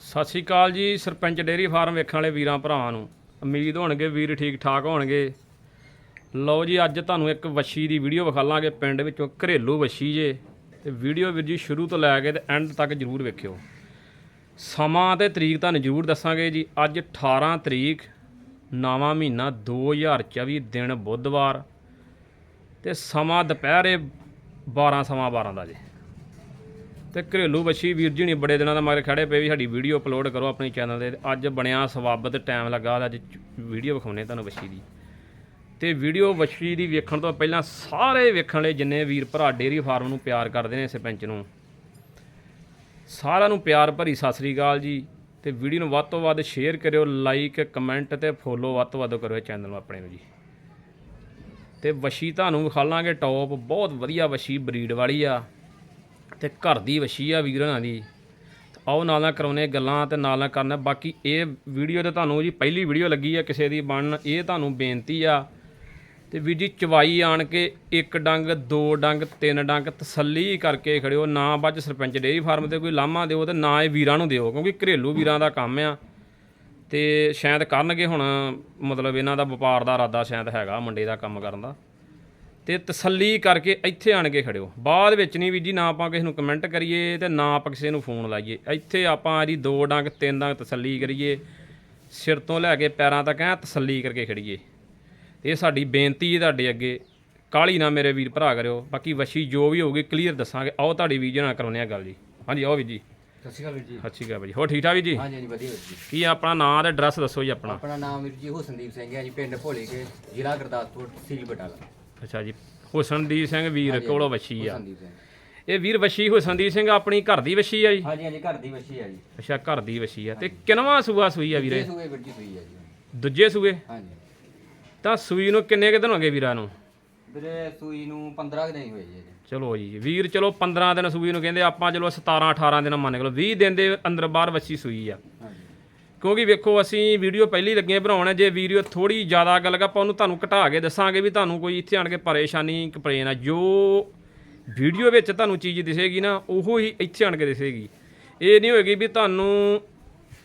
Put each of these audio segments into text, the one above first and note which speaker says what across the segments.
Speaker 1: ਸਤਿ ਸ਼੍ਰੀ ਅਕਾਲ ਜੀ, sarpanch dairy farm ਵੇਖਣ ਵਾਲੇ ਵੀਰਾਂ ਭਰਾਵਾਂ ਨੂੰ। ਉਮੀਦ ਹੋਣਗੇ ਵੀਰ ਠੀਕ ਠਾਕ ਹੋਣਗੇ। ਲਓ ਜੀ, ਅੱਜ ਤੁਹਾਨੂੰ ਇੱਕ ਵੱਛੀ ਦੀ ਵੀਡੀਓ ਵਿਖਾਲਾਂਗੇ ਪਿੰਡ ਵਿੱਚੋਂ ਘਰੇਲੂ ਵੱਛੀ ਜੇ। ਤੇ ਵੀਡੀਓ ਵੀਰ ਜੀ ਸ਼ੁਰੂ ਤੋਂ ਲੈ ਕੇ ਤੇ ਐਂਡ ਤੱਕ ਜਰੂਰ ਵੇਖਿਓ। ਸਮਾਂ ਤੇ ਤਰੀਕ ਤੁਹਾਨੂੰ ਜਰੂਰ ਦੱਸਾਂਗੇ ਜੀ। ਅੱਜ 18 ਤਰੀਕ, ਨਵਾਂ ਮਹੀਨਾ 2024 ਦਿਨ ਬੁੱਧਵਾਰ। ਤੇ ਸਮਾਂ ਦੁਪਹਿਰੇ 12 ਸਮਾਂ 12 ਦਾ ਜੀ। ਤੇ ਘਰੇਲੂ ਵੱਛੀ ਵੀਰ ਜੀ ਨੇ ਬੜੇ ਦਿਨਾਂ ਦਾ ਮਗਰ ਖੜੇ ਪਏ ਵੀ ਸਾਡੀ ਵੀਡੀਓ ਅਪਲੋਡ ਕਰੋ ਆਪਣੇ ਚੈਨਲ ਤੇ। ਅੱਜ ਬਣਿਆ ਸਵਾਬਤ ਟਾਈਮ ਲੱਗਾ ਅੱਜ ਵੀਡੀਓ ਵਿਖਾਉਣੇ ਤੁਹਾਨੂੰ ਵੱਛੀ ਦੀ। ਤੇ ਵੀਡੀਓ ਵੱਛੀ ਦੀ ਵੇਖਣ ਤੋਂ ਪਹਿਲਾਂ ਸਾਰੇ ਵੇਖਣ ਲਈ ਜਿੰਨੇ ਵੀਰ ਭਰਾ ਡੇਅਰੀ ਫਾਰਮ ਨੂੰ ਪਿਆਰ ਕਰਦੇ ਨੇ ਸਰਪੰਚ ਨੂੰ। ਸਾਰਿਆਂ ਨੂੰ ਪਿਆਰ ਭਰੀ ਸਤਿ ਸ੍ਰੀ ਅਕਾਲ ਜੀ। ਤੇ ਵੀਡੀਓ ਨੂੰ ਵੱਧ ਤੋਂ ਵੱਧ ਸ਼ੇਅਰ ਕਰਿਓ ਲਾਈਕ ਕਮੈਂਟ ਤੇ ਫੋਲੋ ਵੱਧ ਤੋਂ ਵੱਧ ਕਰਿਓ ਚੈਨਲ ਨੂੰ ਆਪਣੇ ਨੂੰ ਜੀ। ਤੇ ਵਸ਼ੀ ਤੁਹਾਨੂੰ ਵਿਖਾ ਲਾਂਗੇ ਟੌਪ ਬਹੁਤ ਵਧੀਆ ਵਸ਼ੀ ਬਰੀਡ ਵਾਲੀ ਆ। ਤੇ ਘਰ ਦੀ ਵਸ਼ੀ ਆ ਵੀਰਾਂ ਦੀ। ਆਓ ਨਾਲ ਨਾਲ ਕਰਾਉਨੇ ਗੱਲਾਂ ਤੇ ਨਾਲ ਨਾਲ ਕਰਨਾ। ਬਾਕੀ ਇਹ ਵੀਡੀਓ ਤੇ ਤੁਹਾਨੂੰ ਜੀ ਪਹਿਲੀ ਵੀਡੀਓ ਲੱਗੀ ਆ ਕਿਸੇ ਦੀ ਬਣਨ। ਇਹ ਤੁਹਾਨੂੰ ਬੇਨਤੀ ਆ। ਤੇ ਵੀਰ ਜੀ ਚਵਾਈ ਆਣ ਕੇ ਇੱਕ ਡੰਗ, ਦੋ ਡੰਗ, ਤਿੰਨ ਡੰਗ ਤਸੱਲੀ ਕਰਕੇ ਖੜਿਓ। ਨਾ ਬੱਜ ਸਰਪੰਚ ਡੇਅਰੀ ਫਾਰਮ ਤੇ ਕੋਈ ਲਾਮਾ ਦਿਓ ਤੇ ਨਾ ਇਹ ਵੀਰਾਂ ਨੂੰ ਦਿਓ, ਕਿਉਂਕਿ ਘਰੇਲੂ ਵੀਰਾਂ ਦਾ ਕੰਮ ਆ। ਤੇ ਸ਼ਾਇਦ ਕਰਨਗੇ ਹੁਣ, ਮਤਲਬ ਇਹਨਾਂ ਦਾ ਵਪਾਰ ਦਾ ਇਰਾਦਾ ਸ਼ਾਇਦ ਹੈਗਾ ਮੁੰਡੇ ਦਾ ਕੰਮ ਕਰਨ ਦਾ। ਤੇ ਤਸੱਲੀ ਕਰਕੇ ਇੱਥੇ ਆਣ ਕੇ ਖੜਿਓ। ਬਾਅਦ ਵਿੱਚ ਨਹੀਂ ਵੀ ਜੀ ਨਾ ਆਪਾਂ ਕਿਸੇ ਨੂੰ ਕਮੈਂਟ ਕਰੀਏ ਤੇ ਨਾ ਆਪਾਂ ਕਿਸੇ ਨੂੰ ਫੋਨ ਲਾਈਏ। ਇੱਥੇ ਆਪਾਂ ਇਹਦੀ ਦੋ ਡੰਗ ਤਿੰਨ ਡੰਗ ਤਸੱਲੀ ਕਰੀਏ। ਸਿਰ ਤੋਂ ਲੈ ਕੇ ਪੈਰਾਂ ਤੱਕ ਐ ਤਸੱਲੀ ਕਰਕੇ ਖੜੀਏ। ਇਹ ਸਾਡੀ ਬੇਨਤੀ ਹੈ ਤੁਹਾਡੇ ਅੱਗੇ। ਕਾਲੀ ਨਾ ਮੇਰੇ ਵੀਰ ਭਰਾ ਕਰਿਓ। ਬਾਕੀ ਵਸ਼ੀ ਜੋ ਵੀ ਹੋਊਗੀ ਕਲੀਅਰ ਦੱਸਾਂਗੇ। ਆਓ ਤੁਹਾਡੀ ਵੀਰ ਨਾਲ ਕਰਾਉਂਦੇ ਆ ਗੱਲ ਜੀ। ਹਾਂਜੀ ਆਓ ਵੀਰ ਜੀ।
Speaker 2: ਸਤਿ ਸ਼੍ਰੀ ਅਕਾਲ ਵੀਰ ਜੀ।
Speaker 1: ਸਤਿ ਸ਼੍ਰੀ ਅਕਾਲ ਜੀ। ਹੋਰ ਠੀਕ ਠਾਕ ਵੀਰ ਜੀ?
Speaker 2: ਹਾਂਜੀ ਹਾਂਜੀ ਵਧੀਆ ਵੀਰ ਜੀ।
Speaker 1: ਕੀ ਆਪਣਾ ਨਾਂ ਤੇ ਐਡਰੈਸ ਦੱਸੋ ਜੀ ਆਪਣਾ?
Speaker 2: ਆਪਣਾ ਨਾਮ ਵੀਰ ਜੀ ਹੁਸਨਦੀਪ ਸਿੰਘ ਹੈ ਜੀ ਪਿੰਡ ਭੋਲੇ ਕੇ ਜ਼ਿਲ੍ਹਾ ਗੁਰਦਾਸਪੁਰ ਤਹਿਸੀਲ ਬਟਾਲਾ।
Speaker 1: ਅੱਛਾ ਜੀ ਹੁਸਨਦੀਪ ਸਿੰਘ ਵੀਰ ਕੋਲੋਂ ਵਸ਼ੀ ਆ।
Speaker 2: ਸਿੰਘ।
Speaker 1: ਇਹ ਵੀਰ ਵਸ਼ੀ ਹੁਸਨਦੀਪ ਸਿੰਘ ਆਪਣੀ ਘਰ ਦੀ ਵਸ਼ੀ ਆ ਜੀ?
Speaker 2: ਹਾਂਜੀ ਹਾਂਜੀ ਘਰ ਦੀ ਵੱਛੀ ਹੈ ਜੀ।
Speaker 1: ਅੱਛਾ ਘਰ ਦੀ ਵਸ਼ੀ ਆ। ਤੇ ਕਿਨਵਾ ਸੂਆ ਸੂਈ ਆ ਵੀਰੇ?
Speaker 2: ਇਹ ਸੂਏ ਵੀਰ ਜੀ ਸੂਈ ਹੈ ਜੀ।
Speaker 1: ਦੂਜੇ ਸੂਏ?
Speaker 2: ਹਾਂਜੀ।
Speaker 1: ਤਾਂ ਸੂਈ ਨੂੰ ਕਿੰਨੇ ਕੁ ਦਿਨ ਹੋ ਗਏ ਵੀਰਾਂ ਨੂੰ?
Speaker 2: ਵੀਰੇ ਸੂਈ ਨੂੰ 15 ਕੁ ਦਿਨ ਹੀ ਹੋਏ ਜੀ।
Speaker 1: ਚਲੋ ਜੀ ਵੀਰ ਚਲੋ 15 ਦਿਨ ਸੂਈ ਨੂੰ ਕਹਿੰਦੇ ਆਪਾਂ ਚਲੋ 17 18 ਦਿਨ ਮੰਨ ਕੇ ਲਓ 20 ਦਿਨ ਦੇ ਅੰਦਰ ਬਾਹਰ ਵੱਛੀ ਸੂਈ ਆ।
Speaker 2: ਹਾਂਜੀ।
Speaker 1: ਕਿਉਂਕਿ ਵੇਖੋ, ਅਸੀਂ ਵੀਡੀਓ ਪਹਿਲੀ ਲੱਗੇ ਬਣਾਉਣ ਜੇ ਵੀਡੀਓ ਥੋੜੀ ਜ਼ਿਆਦਾ ਗੱਲ ਆਪਾਂ ਉਹਨੂੰ ਤੁਹਾਨੂੰ ਘਟਾ ਕੇ ਦੱਸਾਂਗੇ ਵੀ ਤੁਹਾਨੂੰ ਕੋਈ ਇੱਥੇ ਆਣ ਕੇ ਪਰੇਸ਼ਾਨੀ ਕੰਪਲੇਨ ਆ। ਜੋ ਵੀਡੀਓ ਵਿੱਚ ਤੁਹਾਨੂੰ ਚੀਜ਼ ਦਿਸੇਗੀ ਨਾ, ਉਹ ਹੀ ਇੱਥੇ ਆਣ ਕੇ ਦਿਸੇਗੀ। ਇਹ ਨਹੀਂ ਹੋਏਗੀ ਵੀ ਤੁਹਾਨੂੰ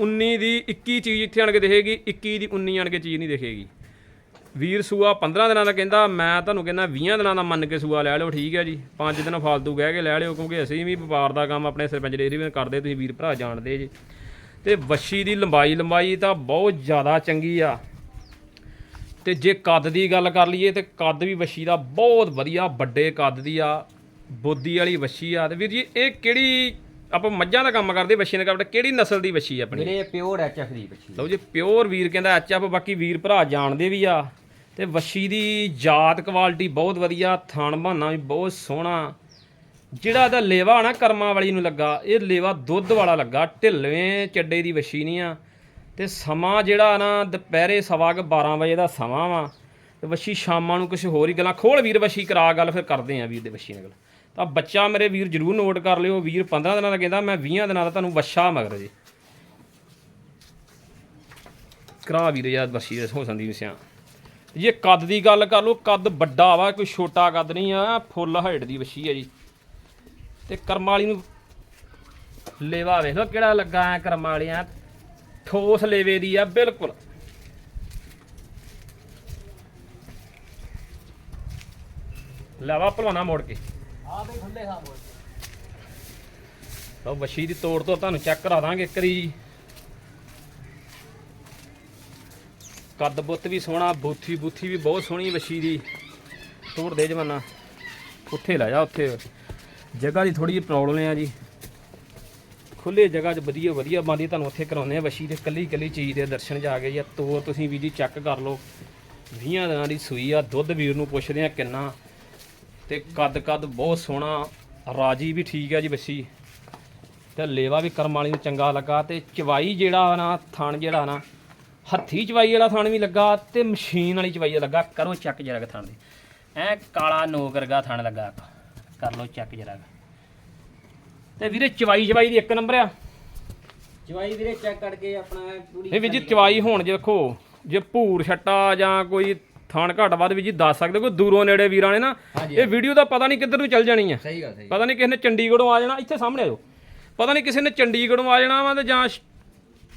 Speaker 1: 19 ਦੀ 21 ਚੀਜ਼ ਇੱਥੇ ਆਣ ਕੇ ਦਿਖੇਗੀ 21 ਦੀ 19 ਆਣ ਕੇ ਚੀਜ਼ ਨਹੀਂ ਦਿਖੇਗੀ ਵੀਰ ਸੂਆ 15 ਦਿਨਾਂ ਦਾ ਕਹਿੰਦਾ, ਮੈਂ ਤੁਹਾਨੂੰ ਕਹਿੰਦਾ 20 ਦਿਨਾਂ ਦਾ ਮੰਨ ਕੇ ਸੂਆ ਲੈ ਲਓ, ਠੀਕ ਹੈ ਜੀ। 5 ਦਿਨ ਫਾਲਤੂ ਕਹਿ ਕੇ ਲੈ ਲਿਓ, ਕਿਉਂਕਿ ਅਸੀਂ ਵੀ ਵਪਾਰ ਦਾ ਕੰਮ ਆਪਣੇ ਸਰਪੰਚ ਡੇਰੀ ਵਿੱਚ ਕਰਦੇ, ਤੁਸੀਂ ਵੀਰ ਭਰਾ ਜਾਣਦੇ ਜੀ। ਤੇ ਵੱਛੀ ਦੀ ਲੰਬਾਈ ਲੰਬਾਈ ਤਾਂ ਬਹੁਤ ਜ਼ਿਆਦਾ ਚੰਗੀ ਆ। ਤੇ ਜੇ ਕੱਦ ਦੀ ਗੱਲ ਕਰ ਲਈਏ ਤੇ ਕੱਦ ਵੀ ਵੱਛੀ ਦਾ ਬਹੁਤ ਵਧੀਆ ਵੱਡੇ ਕੱਦ ਦੀ ਆ ਬੋਦੀ ਵਾਲੀ ਵੱਛੀ ਆ। ਤੇ ਵੀਰ ਜੀ ਇਹ ਕਿਹੜੀ ਆਪਾਂ ਮੱਝਾਂ ਦਾ ਕੰਮ ਕਰਦੇ ਵੱਛੀ ਦਾ ਕੰਮ ਕਿਹੜੀ ਨਸਲ ਦੀ ਵੱਛੀ ਆ ਆਪਣੀ?
Speaker 2: ਵੀਰੇ ਪਿਓਰ ਐਚਐਫ ਦੀ ਵੱਛੀ
Speaker 1: ਲਓ ਜੀ ਪਿਓਰ ਵੀਰ ਕਹਿੰਦਾ ਐਚਐਫ ਬਾਕੀ ਵੀਰ ਭਰਾ ਜਾਣਦੇ ਵੀ ਆ। ਤੇ ਵੱਛੀ ਦੀ ਜਾਤ ਕੁਆਲਿਟੀ ਬਹੁਤ ਵਧੀਆ ਥਣ ਬਹਾਨਾ ਵੀ ਬਹੁਤ ਸੋਹਣਾ। ਜਿਹੜਾ ਇਹਦਾ ਲੇਵਾ ਨਾ ਕਰਮਾਂ ਵਾਲੀ ਨੂੰ ਲੱਗਾ, ਇਹ ਲੇਵਾ ਦੁੱਧ ਵਾਲਾ ਲੱਗਾ, ਢਿੱਲਵੇਂ ਚੱਡੇ ਦੀ ਵੱਛੀ ਨਹੀਂ ਆ। ਤੇ ਸਮਾਂ ਜਿਹੜਾ ਨਾ ਦੁਪਹਿਰੇ ਸਵਾ ਕੁ 12 ਵਜੇ ਦਾ ਸਮਾਂ ਵਾ, ਤੇ ਵੱਛੀ ਸ਼ਾਮਾਂ ਨੂੰ ਕੁਝ ਹੋਰ ਹੀ ਗੱਲਾਂ। ਖੋਲ ਵੀਰ ਵੱਛੀ, ਕਰਾ ਗੱਲ ਫਿਰ ਕਰਦੇ ਆ ਵੀਰ ਦੇ ਵੱਛੀ ਨਾਲ। ਗੱਲ ਤਾਂ ਬੱਚਾ ਮੇਰੇ ਵੀਰ ਜਰੂਰ ਨੋਟ ਕਰ ਲਿਓ, ਵੀਰ 15 ਦਿਨਾਂ ਦਾ ਕਹਿੰਦਾ, ਮੈਂ 20 ਦਿਨਾਂ ਦਾ ਤੁਹਾਨੂੰ ਵੱਛਾ ਮਗਰ ਜੀ। ਕਰਾ ਵੀਰ ਯਾਰ ਵੱਛੀ ਹੋ ਸੰਦੀਪ ਸਿਆ। ਜੇ ਕੱਦ ਦੀ ਗੱਲ ਕਰ ਲਓ, ਕੱਦ ਵੱਡਾ ਵਾ, ਕੋਈ ਛੋਟਾ ਕੱਦ ਨਹੀਂ ਆ, ਫੁੱਲ ਹਾਈਟ ਦੀ ਵੱਛੀ ਆ ਜੀ। ਤੇ ਕਰਮ ਵਾਲੀ ਨੂੰ ਲੇਵਾ ਵੇਖ ਲਓ ਕਿਹੜਾ ਲੱਗਾ ਐ ਕਰਮ ਵਾਲੀਆਂ ਠੋਸ ਲੇਵੇ ਦੀ ਆ ਬਿਲਕੁਲ। ਲਾਵਾ ਭਲਵਾਨਾ ਮੋੜ ਕੇ।
Speaker 2: ਆ ਬਈ ਖੁੱਲੇ ਹਾਂ ਬੋਲ
Speaker 1: ਲਓ ਵੱਛੀ ਦੀ ਤੋੜ ਤੋਂ ਤੁਹਾਨੂੰ ਚੈੱਕ ਕਰਾ ਦਾਂਗੇ ਇੱਕ ਵਾਰੀ। ਕੱਦ ਬੁੱਤ ਵੀ ਸੋਹਣਾ ਬੂਥੀ ਬੂਥੀ ਵੀ ਬਹੁਤ ਸੋਹਣੀ ਵੱਛੀ ਦੀ। ਤੋੜ ਦੇ ਜਵਾਨਾ। ਉੱਥੇ ਲੈ ਜਾ ਉੱਥੇ। ਜਗ੍ਹਾ ਦੀ ਥੋੜੀ ਜਿਹੀ ਪ੍ਰੋਬਲਮ ਆ ਜੀ। ਖੁੱਲੇ ਜਗ੍ਹਾ 'ਚ ਵਧੀਆ ਵਧੀਆ ਬੰਦੀ ਤੁਹਾਨੂੰ ਉੱਥੇ ਕਰਾਉਂਦੇ ਆ ਵੱਛੀ ਦੇ ਕੱਲੀ ਕੱਲੀ ਚੀਜ਼ ਦੇ ਦਰਸ਼ਨ ਜਾ ਕੇ ਜਾਂ ਤੋਰ ਤੁਸੀਂ ਵੀ ਜੀ ਚੈੱਕ ਕਰ ਲਓ। 20 ਦਿਨਾਂ ਦੀ ਸੂਈ ਆ, ਦੁੱਧ ਵੀਰ ਨੂੰ ਪੁੱਛਦੇ ਆ ਕਿੰਨਾ। ਤੇ ਕੱਦ ਕੱਦ ਬਹੁਤ ਸੋਹਣਾ, ਰਾਜੀ ਵੀ ਠੀਕ ਆ ਜੀ ਵੱਛੀ ਤੇ ਲੇਵਾ ਵੀ ਕਰਮ ਵਾਲੀ ਨੂੰ ਚੰਗਾ ਲੱਗਾ ਤੇ ਚਵਾਈ ਜਿਹੜਾ ਨਾ, ਥਣ ਜਿਹੜਾ ਨਾ, ਹੱਥੀ ਚਵਾਈ ਵਾਲਾ ਥਣ ਵੀ ਲੱਗਾ ਤੇ ਮਸ਼ੀਨ ਵਾਲੀ ਚਵਾਈ ਲੱਗਾ, ਕਰੋ ਚੱਕ ਜਰਾ ਕੁ ਥਣ ਦੀ। ਐ ਕਾਲਾ ਨੋਕ ਵਰਗਾ ਥਣ ਲੱਗਾ। ਕਰ ਲਓ ਚੱਕ ਜਰਾ। ਤੇ ਵੀਰੇ ਚਵਾਈ ਚਵਾਈ ਦੀ ਇੱਕ ਨੰਬਰ ਆ।
Speaker 2: ਚਵਾਈ ਵੀਰੇ ਚੈੱਕ ਕਰਕੇ ਆਪਣਾ ਪੂਰੀ
Speaker 1: ਇਹ ਵੀ ਜੀ ਚਵਾਈ ਹੋਣ ਜੇ ਦੇਖੋ ਜੇ ਭੂਰ ਛੱਟਾ ਜਾਂ ਕੋਈ ਥਣ ਘੱਟ ਵੱਧ ਵੀ ਜੀ ਦੱਸ ਸਕਦੇ ਕੋਈ ਦੂਰੋਂ ਨੇੜੇ ਵੀਰਾਂ ਨੇ ਨਾ। ਇਹ ਵੀਡੀਓ ਦਾ ਪਤਾ ਨਹੀਂ ਕਿੱਧਰ ਨੂੰ ਚੱਲ ਜਾਣੀ ਆ।
Speaker 2: ਸਹੀ ਗੱਲ ਸਹੀ
Speaker 1: ਪਤਾ ਨਹੀਂ ਕਿਸੇ ਨੇ ਚੰਡੀਗੜ੍ਹੋਂ ਆ ਜਾਣਾ ਇੱਥੇ ਸਾਹਮਣੇ ਆਜੋ ਪਤਾ ਨਹੀਂ ਕਿਸੇ ਨੇ ਚੰਡੀਗੜ੍ਹੋਂ ਆ ਜਾਣਾ ਵਾ ਤੇ ਜਾਂ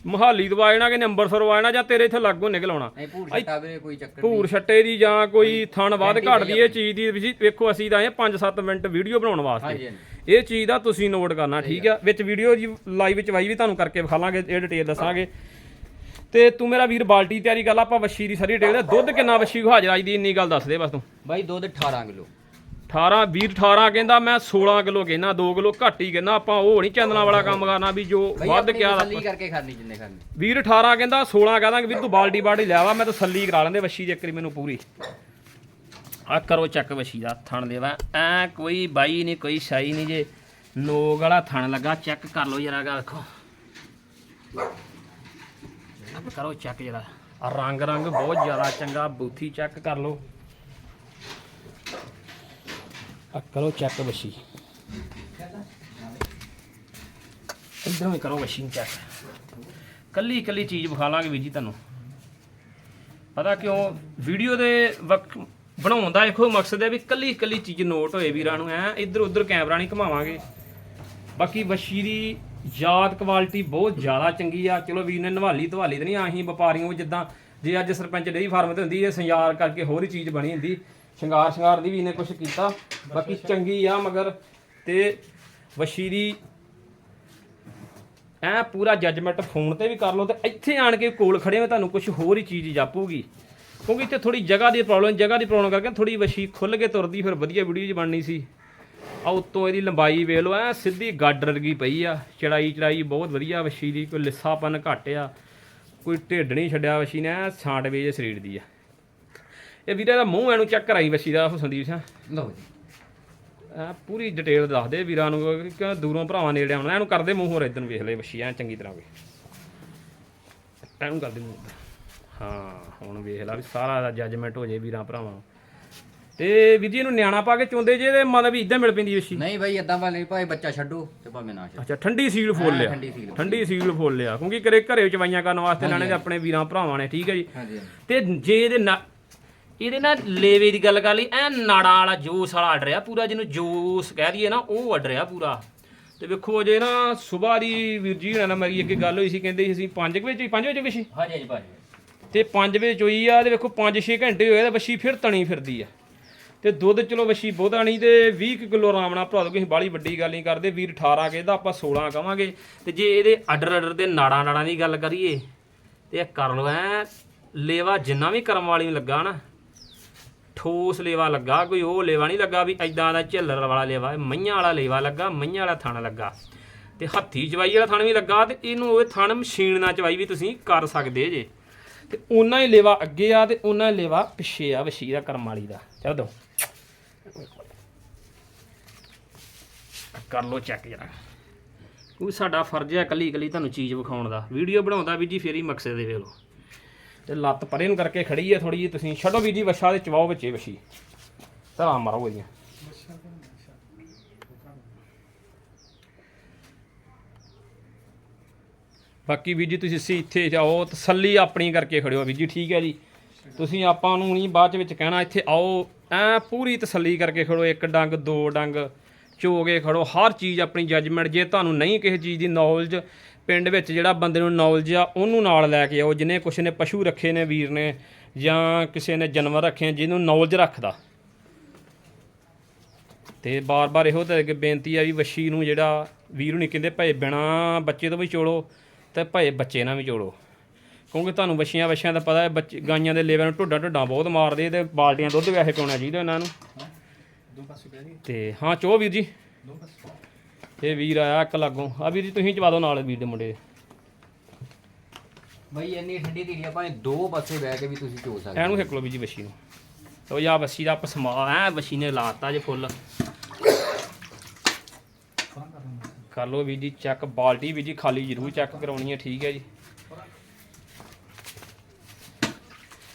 Speaker 1: ਮਹਾਲੀ ਤੋਂ ਆਇਣਾ ਕਿ ਅੰਬਰਸਰ ਆਇਣਾ ਜਾਂ ਤੇਰੇ ਇੱਥੇ ਲਾਗੋਂ ਨਿਕਲ ਆਉਣਾ।
Speaker 2: ਨਹੀਂ ਭੂਰ ਛੱਟਾ ਵੀਰੇ ਕੋਈ ਚੱਕਰ
Speaker 1: ਭੂਰ ਛੱਟੇ ਦੀ ਜਾਂ ਕੋਈ ਥਣ ਵੱਧ ਘਟਦੀ ਇਹ ਚੀਜ਼ ਦੀ ਵੀ ਵੇਖੋ ਅਸੀਂ ਤਾਂ ਆਏ 5-7 ਮਿੰਟ ਵੀਡੀਓ ਬਣਾਉਣ ਵਾਸਤੇ। ਇਹ ਚੀਜ਼ ਦਾ ਤੁਸੀਂ ਨੋਟ ਕਰਨਾ ਠੀਕ ਆ? ਵਿੱਚ ਵੀਡੀਓ ਜੀ ਲਾਈਵ ਵਿੱਚ ਵਾਈ ਵੀ ਤੁਹਾਨੂੰ ਕਰਕੇ ਵਿਖਾਲਾਂਗੇ ਇਹ ਡਿਟੇਲ ਦੱਸਾਂਗੇ। ਤੇ ਤੂੰ ਮੇਰਾ ਵੀਰ ਬਾਲਟੀ ਤਿਆਰੀ ਕਰ ਲਾ ਆਪਾਂ ਵੱਛੀ ਦੀ ਸਾਰੀ ਡਿਟੇਲ ਦੁੱਧ ਕਿੰਨਾ ਵੱਛੀ ਹਾਜ਼ਰ ਆਈ ਦੀ ਇੰਨੀ ਗੱਲ ਦੱਸ ਦੇ ਬਸ ਤੂੰ।
Speaker 2: ਬਾਈ ਦੁੱਧ 18 ਕਿਲੋ।
Speaker 1: 18 ਵੀਰ 18 ਕਹਿੰਦਾ ਮੈਂ 16 ਕਿਲੋ ਕਹਿੰਦਾ 2 ਕਿਲੋ ਘੱਟ ਹੀ ਕਹਿੰਦਾ ਆਪਾਂ ਉਹ ਨਹੀਂ ਚੰਦਨਾ ਵਾਲਾ ਕੰਮ ਕਰਨਾ ਵੀ ਜੋ ਵੱਧ ਕਿਆ
Speaker 2: ਤਸੱਲੀ ਕਰਕੇ ਖੜਨੀ ਜਿੰਨੇ ਖੜਨੀ
Speaker 1: ਵੀਰ 18 ਕਹਿੰਦਾ 16 ਕਹਦਾਂਗੇ ਵੀਰ ਤੂੰ ਬਾਲਟੀ ਬਾਲਟੀ ਲਿਆ ਵਾ ਮੈਂ ਤਾਂ ਸੱਲੀ ਕਰਾ ਲੈਂਦੇ ਵੱਛੀ ਦੀ ਇੱਕਰੀ ਮੈਨੂੰ ਪੂਰੀ। ਆ ਕਰੋ ਚੱਕ ਵੱਛੀ ਦਾ ਥਣ ਦੇਵਾ। ਐ ਕੋਈ ਬਾਈ ਨਹੀਂ ਕੋਈ ਸ਼ਾਈ ਨਹੀਂ ਜੇ। ਨੋਗ ਵਾਲਾ ਥਣ ਲੱਗਾ ਚੈੱਕ ਕਰ ਲਓ ਜਰਾ ਗਾ ਵੇਖੋ। ਕਰੋ ਚੈੱਕ ਜਰਾ। ਰੰਗ ਰੰਗ ਬਹੁਤ ਜ਼ਿਆਦਾ ਚੰਗਾ ਬੂਥੀ ਚੈੱਕ ਕਰ ਲਓ। ਆ, ਕਰੋ ਚੈੱਕ ਵੱਛੀ ਇਧਰੋਂ ਹੀ ਕਰੋ ਵੱਛੀ ਚੈੱਕ ਕੱਲੀ ਕੱਲੀ ਚੀਜ਼ ਵਿਖਾ ਲਾਂਗੇ ਵੀਰ ਜੀ ਤੁਹਾਨੂੰ। ਪਤਾ ਕਿਉਂ? ਵੀਡੀਓ ਦੇ ਵਕ ਬਣਾਉਣ ਦਾ ਇਹੋ ਮਕਸਦ ਹੈ ਵੀ ਕੱਲੀ ਕੱਲੀ ਚੀਜ਼ ਨੋਟ ਹੋਏ ਵੀਰਾਂ ਨੂੰ ਐ ਇੱਧਰ ਉੱਧਰ ਕੈਮਰਾ ਨਹੀਂ ਘੁਮਾਵਾਂਗੇ। ਬਾਕੀ ਵੱਛੀ ਦੀ ਯਾਦ ਕੁਆਲਿਟੀ ਬਹੁਤ ਜ਼ਿਆਦਾ ਚੰਗੀ ਆ। ਚਲੋ ਵੀਰ ਨੇ ਨਵਾਲੀ ਧਵਾਲੀ ਤੇ ਨਹੀਂ, ਆਹੀ ਵਪਾਰੀਆਂ ਉਹ ਜਿੱਦਾਂ ਜੇ ਅੱਜ ਸਰਪੰਚ ਡੇਰੀ ਫਾਰਮ ਤੇ ਹੁੰਦੀ, ਇਹ ਸ਼ਿੰਗਾਰ ਕਰਕੇ ਹੋਰ ਹੀ ਚੀਜ਼ ਬਣੀ ਹੁੰਦੀ। ਸ਼ਿੰਗਾਰ ਸ਼ਿੰਗਾਰ ਦੀ ਵੀ ਇਹਨੇ ਕੁਝ ਕੀਤਾ। ਬਾਕੀ ਚੰਗੀ ਆ ਮਗਰ ਤੇ ਵੱਛੀ ਦੀ ਐ ਪੂਰਾ ਜੱਜਮੈਂਟ ਫੋਨ ਤੇ ਵੀ ਕਰ ਲਓ ਤੇ ਇੱਥੇ ਆਣ ਕੇ ਕੋਲ ਖੜੇ ਹੋ ਤੁਹਾਨੂੰ ਕੁਝ ਹੋਰ ਹੀ ਚੀਜ਼ ਜਾਪੂਗੀ। ਕਿਉਂਕਿ ਇੱਥੇ ਥੋੜੀ ਜਗ੍ਹਾ ਦੀ ਪ੍ਰੋਬਲਮ ਜਗ੍ਹਾ ਦੀ ਪ੍ਰੋਬਲਮ ਕਰਕੇ ਥੋੜੀ ਵਸ਼ੀ ਖੁੱਲ ਕੇ ਤੁਰਦੀ, ਫਿਰ ਵਧੀਆ ਵੀਡੀਓ ਜੀ ਬਣਨੀ ਸੀ। ਆ ਉੱਤੋਂ ਇਹਦੀ ਲੰਬਾਈ ਵੇਖ ਲਓ, ਐ ਸਿੱਧੀ ਗਾਡਰ ਵਰਗੀ ਪਈ ਆ। ਚੜਾਈ ਚੜਾਈ ਬਹੁਤ ਵਧੀਆ ਵਸ਼ੀ ਦੀ, ਕੋਈ ਲਿੱਸਾਪਨ ਘੱਟ ਆ। ਕੋਈ ਢਿੱਡ ਨਹੀਂ ਛੱਡਿਆ ਵਸ਼ੀ ਨੇ, ਐਂ ਛਾਂਟ ਵੇਜ ਸਰੀਰ ਦੀ ਆ। ਇਹ ਵੀਰੇ ਦਾ ਮੂੰਹ ਐਨੂੰ ਚੈੱਕ ਕਰਾਈ ਵਸ਼ੀ ਦਾ ਸੰਦੀਪ ਸਿੰਘ।
Speaker 2: ਲਓ ਜੀ।
Speaker 1: ਐ ਪੂਰੀ ਡਿਟੇਲ ਦੱਸ ਦੇ ਵੀਰਾਂ ਨੂੰ ਕਿ ਦੂਰੋਂ ਭਰਾਵਾਂ ਨੇੜੇ ਆਉਣਾ ਇਹਨੂੰ ਕਰਦੇ ਮੂੰਹ ਹੋਰ ਨੂੰ ਵੇਖ ਲੈ ਵਸ਼ੀ ਐ ਚੰਗੀ ਤਰ੍ਹਾਂ ਵੇ ਇਹਨੂੰ ਕਰਦੇ ਮੂੰਹ। ਹਾਂ ਹੁਣ ਵੇਖ ਲੈ ਵੀ ਸਾਰਾ ਦਾ ਜੱਜਮੈਂਟ ਹੋ ਜੇ ਵੀਰਾਂ ਭਰਾਵਾਂ ਨੂੰ। ਤੇ ਵੀਰ ਜੀ ਇਹਨੂੰ ਨਿਆਣਾ ਪਾ ਕੇ ਚੁੰਦੇ ਜੇ ਤੇ ਮਤਲਬ ਵੀ ਇਦਾਂ ਮਿਲ ਪੈਂਦੀ ਵਸ਼ੀ।
Speaker 2: ਨਹੀਂ ਬਾਈ ਇਦਾਂ ਵਾਲੇ ਭਾਵੇਂ ਬੱਚਾ ਛੱਡੋ ਤੇ ਭਾਵੇਂ ਨਾ ਛੱਡੋ।
Speaker 1: ਅੱਛਾ ਠੰਡੀ ਸੀਲ ਫੋਲ ਲਿਆ।
Speaker 2: ਠੰਡੀ ਸੀਲ।
Speaker 1: ਠੰਡੀ ਸੀਲ ਫੋਲ ਲਿਆ। ਕਿਉਂਕਿ ਕਰੇ ਘਰੇ ਚਵਾਈਆਂ ਕਰਨ ਵਾਸਤੇ ਲੈਣੇ ਤੇ ਆਪਣੇ ਵੀਰਾਂ ਭਰਾਵਾਂ ਨੇ ਠੀਕ ਹੈ ਜੀ। ਤੇ ਜੇ ਇਹਦੇ ਇਹਦੇ ਨਾਲ ਲੇਵੇ ਦੀ ਗੱਲ ਕਰ ਲਈ ਐ ਨਾੜਾਂ ਵਾਲਾ ਜੂਸ ਵਾਲਾ ਆਰਡਰ ਆ ਪੂਰਾ ਜਿਹਨੂੰ ਜੂਸ ਕਹਿ ਦਈਏ ਨਾ ਉਹ ਆਰਡਰ ਆ ਪੂਰਾ। ਤੇ ਵੇਖੋ ਜੇ ਨਾ ਸਵੇਰ ਦੀ ਵੀਰ ਜੀ ਹੋਣਾ ਨਾਲ ਮੇਰੀ ਅੱਗੇ ਗੱਲ ਹੋਈ ਸੀ ਕਹਿੰਦੇ ਸੀ ਅਸੀਂ 5 ਵਜੇ 5 ਵਜੇ ਵਿਸ਼ੀ
Speaker 2: ਹਾਂਜੀ ਹਾਂਜੀ ਭਾਜੀ
Speaker 1: ਤੇ 5 ਵਜੇ ਚੋਈ ਆ ਤੇ ਵੇਖੋ 5-6 ਘੰਟੇ ਹੋਏ ਤੇ ਵੱਛੀ ਫਿਰ ਤਣੀ ਫਿਰਦੀ ਆ। ਤੇ ਦੁੱਧ ਚਲੋ ਵੱਛੀ ਬਹੁਤਾ ਨਹੀਂ ਤੇ 20 ਕੁ ਕਿਲੋ ਆਰਾਮ ਨਾਲ ਭਰਾ ਦੋ ਕਿਸੇ ਬਾਲੀ ਵੱਡੀ ਗੱਲ ਨਹੀਂ ਕਰਦੇ ਵੀਰ 18 ਕਹਿੰਦਾ ਆਪਾਂ 16 ਕਵਾਂਗੇ। ਤੇ ਜੇ ਇਹਦੇ ਆਰਡਰ ਆਰਡਰ ਦੇ ਨਾੜਾਂ ਨਾੜਾਂ ਦੀ ਗੱਲ ਕਰੀਏ ਤੇ ਇਹ ਕਰ ਲਓ ਐ ਲੇਵਾ ਜਿੰਨਾ ਵੀ ਕਰਮ ਵਾਲੀ ਨੂੰ ਲੱਗਾ ਨਾ ਠੋਸ ਲੇਵਾ ਲੱਗਾ, ਕੋਈ ਉਹ ਲੇਵਾ ਨਹੀਂ ਲੱਗਾ ਵੀ ਐਦਾਂ ਦਾ ਝੱਲਰ ਵਾਲਾ ਲੇਵਾ, ਇਹ ਮਈਆਂ ਵਾਲਾ ਲੇਵਾ ਲੱਗਾ, ਮਈਆਂ ਵਾਲਾ ਥਣ ਲੱਗਾ। ਤੇ ਹੱਥੀ ਚਵਾਈ ਵਾਲਾ ਥਣ ਵੀ ਲੱਗਾ ਤੇ ਇਹਨੂੰ ਉਹ ਥਣ ਮਸ਼ੀਨ ਨਾਲ ਚਵਾਈ ਵੀ ਤੁਸੀਂ ਕਰ ਸਕਦੇ ਜੇ। ਤੇ ਉਹਨਾਂ ਹੀ ਲੇਵਾ ਅੱਗੇ ਆ ਤੇ ਉਹਨਾਂ ਹੀ ਲੇਵਾ ਪਿੱਛੇ ਆ ਵਸ਼ੀ ਦਾ ਕਰਮ ਵਾਲੀ ਦਾ। ਚਲੋ ਦੋ। ਕਰ ਲੋ ਚੈੱਕ ਜਰਾ। ਉਹ ਸਾਡਾ ਫਰਜ਼ ਹੈ ਕੱਲੀ ਕੱਲੀ ਤੁਹਾਨੂੰ ਚੀਜ਼ ਵਿਖਾਉਣ ਦਾ। ਵੀਡੀਓ ਬਣਾਉਂਦਾ ਵੀ ਜੀ ਫੇਰ ਹੀ ਮਕਸਦ ਦੇ ਵੇਖ ਲਓ। ਤੇ ਲੱਤ ਪਰੇ ਨੂੰ ਕਰਕੇ ਖੜੀ ਹੈ ਥੋੜੀ ਜਿਹੀ, ਤੁਸੀਂ ਛੱਡੋ ਵੀ ਜੀ, ਵਛਾ ਦੇ ਚਵਾਓ ਵਿੱਚੇ ਵਛੀ। ਧਰਾ ਮਾਰੋ ਇਹਦੀਆਂ। ਬਾਕੀ ਵੀ ਜੀ, ਤੁਸੀਂ ਸੀ ਇੱਥੇ ਜਾਓ ਤਸੱਲੀ ਆਪਣੀ ਕਰਕੇ ਖੜਿਓ ਵੀ ਜੀ, ਠੀਕ ਹੈ ਜੀ। ਤੁਸੀਂ ਆਪਾਂ ਨੂੰ ਨਹੀਂ ਬਾਅਦ ਚ ਵਿੱਚ ਕਹਿਣਾ, ਇੱਥੇ ਆਓ, ਐ ਪੂਰੀ ਤਸੱਲੀ ਕਰਕੇ ਖੜੋ, ਇੱਕ ਡੰਗ, ਦੋ ਡੰਗ ਚੋਗੇ ਖੜੋ, ਹਰ ਚੀਜ਼ ਆਪਣੀ ਜੱਜਮੈਂਟ ਜੇ ਤੁਹਾਨੂੰ ਨਹੀਂ ਕਿਸੇ ਚੀਜ਼ ਦੀ ਨੌਲੇਜ ਪਿੰਡ ਵਿੱਚ ਜਿਹੜਾ ਬੰਦੇ ਨੂੰ ਨੌਲੇਜ ਆ ਉਹਨੂੰ ਨਾਲ ਲੈ ਕੇ ਆਓ ਜਿਹਨੇ ਕੁਛ ਨੇ ਪਸ਼ੂ ਰੱਖੇ ਨੇ ਵੀਰ ਨੇ ਜਾਂ ਕਿਸੇ ਨੇ ਜਾਨਵਰ ਰੱਖੇ ਜਿਹਨੂੰ ਨੌਲੇਜ ਰੱਖਦਾ। ਤੇ ਬਾਰ-ਬਾਰ ਇਹੋ ਤੇ ਬੇਨਤੀ ਆ ਵੀ ਵੱਛੀ ਨੂੰ ਜਿਹੜਾ ਵੀਰ ਨੂੰ ਕਹਿੰਦੇ ਭਾਏ ਬਿਨਾ ਬੱਚੇ ਤੋਂ ਵੀ ਚੋਲੋ ਤੇ ਭਾਏ ਬੱਚੇ ਨਾਲ ਵੀ ਚੋਲੋ ਕਿਉਂਕਿ ਤੁਹਾਨੂੰ ਵੱਛੀਆਂ ਵੱਛੀਆਂ ਦਾ ਪਤਾ ਹੈ ਬੱਚੇ ਗਾਈਆਂ ਦੇ ਲੇਵਰ ਨੂੰ ਢੁੱਡਾ ਢੁੱਡਾ ਬਹੁਤ ਮਾਰਦੇ ਤੇ ਬਾਲਟੀਆਂ ਦੁੱਧ ਵੈਸੇ ਪਿਉਣਾ ਚਾਹੀਦਾ ਇਹਨਾਂ ਨੂੰ। ਤੇ ਹਾਂ ਚੋ ਵੀਰ ਜੀ। ਇਹ ਵੀਰ ਆਇਆ ਇੱਕ ਲਾਗੋਂ। ਆ ਵੀਰ ਜੀ ਤੁਸੀਂ ਚਵਾ ਦਿਓ ਨਾਲ ਵੀਰ ਦੇ ਮੁੰਡੇ। ਦੇ।
Speaker 2: ਬਾਈ ਇੰਨੀ ਠੰਡੀ ਧੀਰੀ ਆ ਭਾਵੇਂ ਦੋ ਪਾਸੇ ਬਹਿ ਕੇ ਵੀ ਤੁਸੀਂ ਚੋ ਸਕਦੇ
Speaker 1: ਇਹਨੂੰ ਹਿੱਕ ਲਓ ਵੀਰ ਜੀ ਵੱਛੀ ਨੂੰ। ਤੋ ਯਾ ਵੱਛੀ ਦਾ ਪਸਮਾ ਐ ਵੱਛੀ ਨੇ ਲਾਤਾ ਜੇ ਫੁੱਲ। ਕਰ ਲਓ ਵੀਰ ਜੀ ਚੈੱਕ ਬਾਲਟੀ ਵੀਰ ਜੀ ਖਾਲੀ ਜ਼ਰੂਰ ਚੈੱਕ ਕਰਾਉਣੀ ਹੈ ਠੀਕ ਹੈ ਜੀ।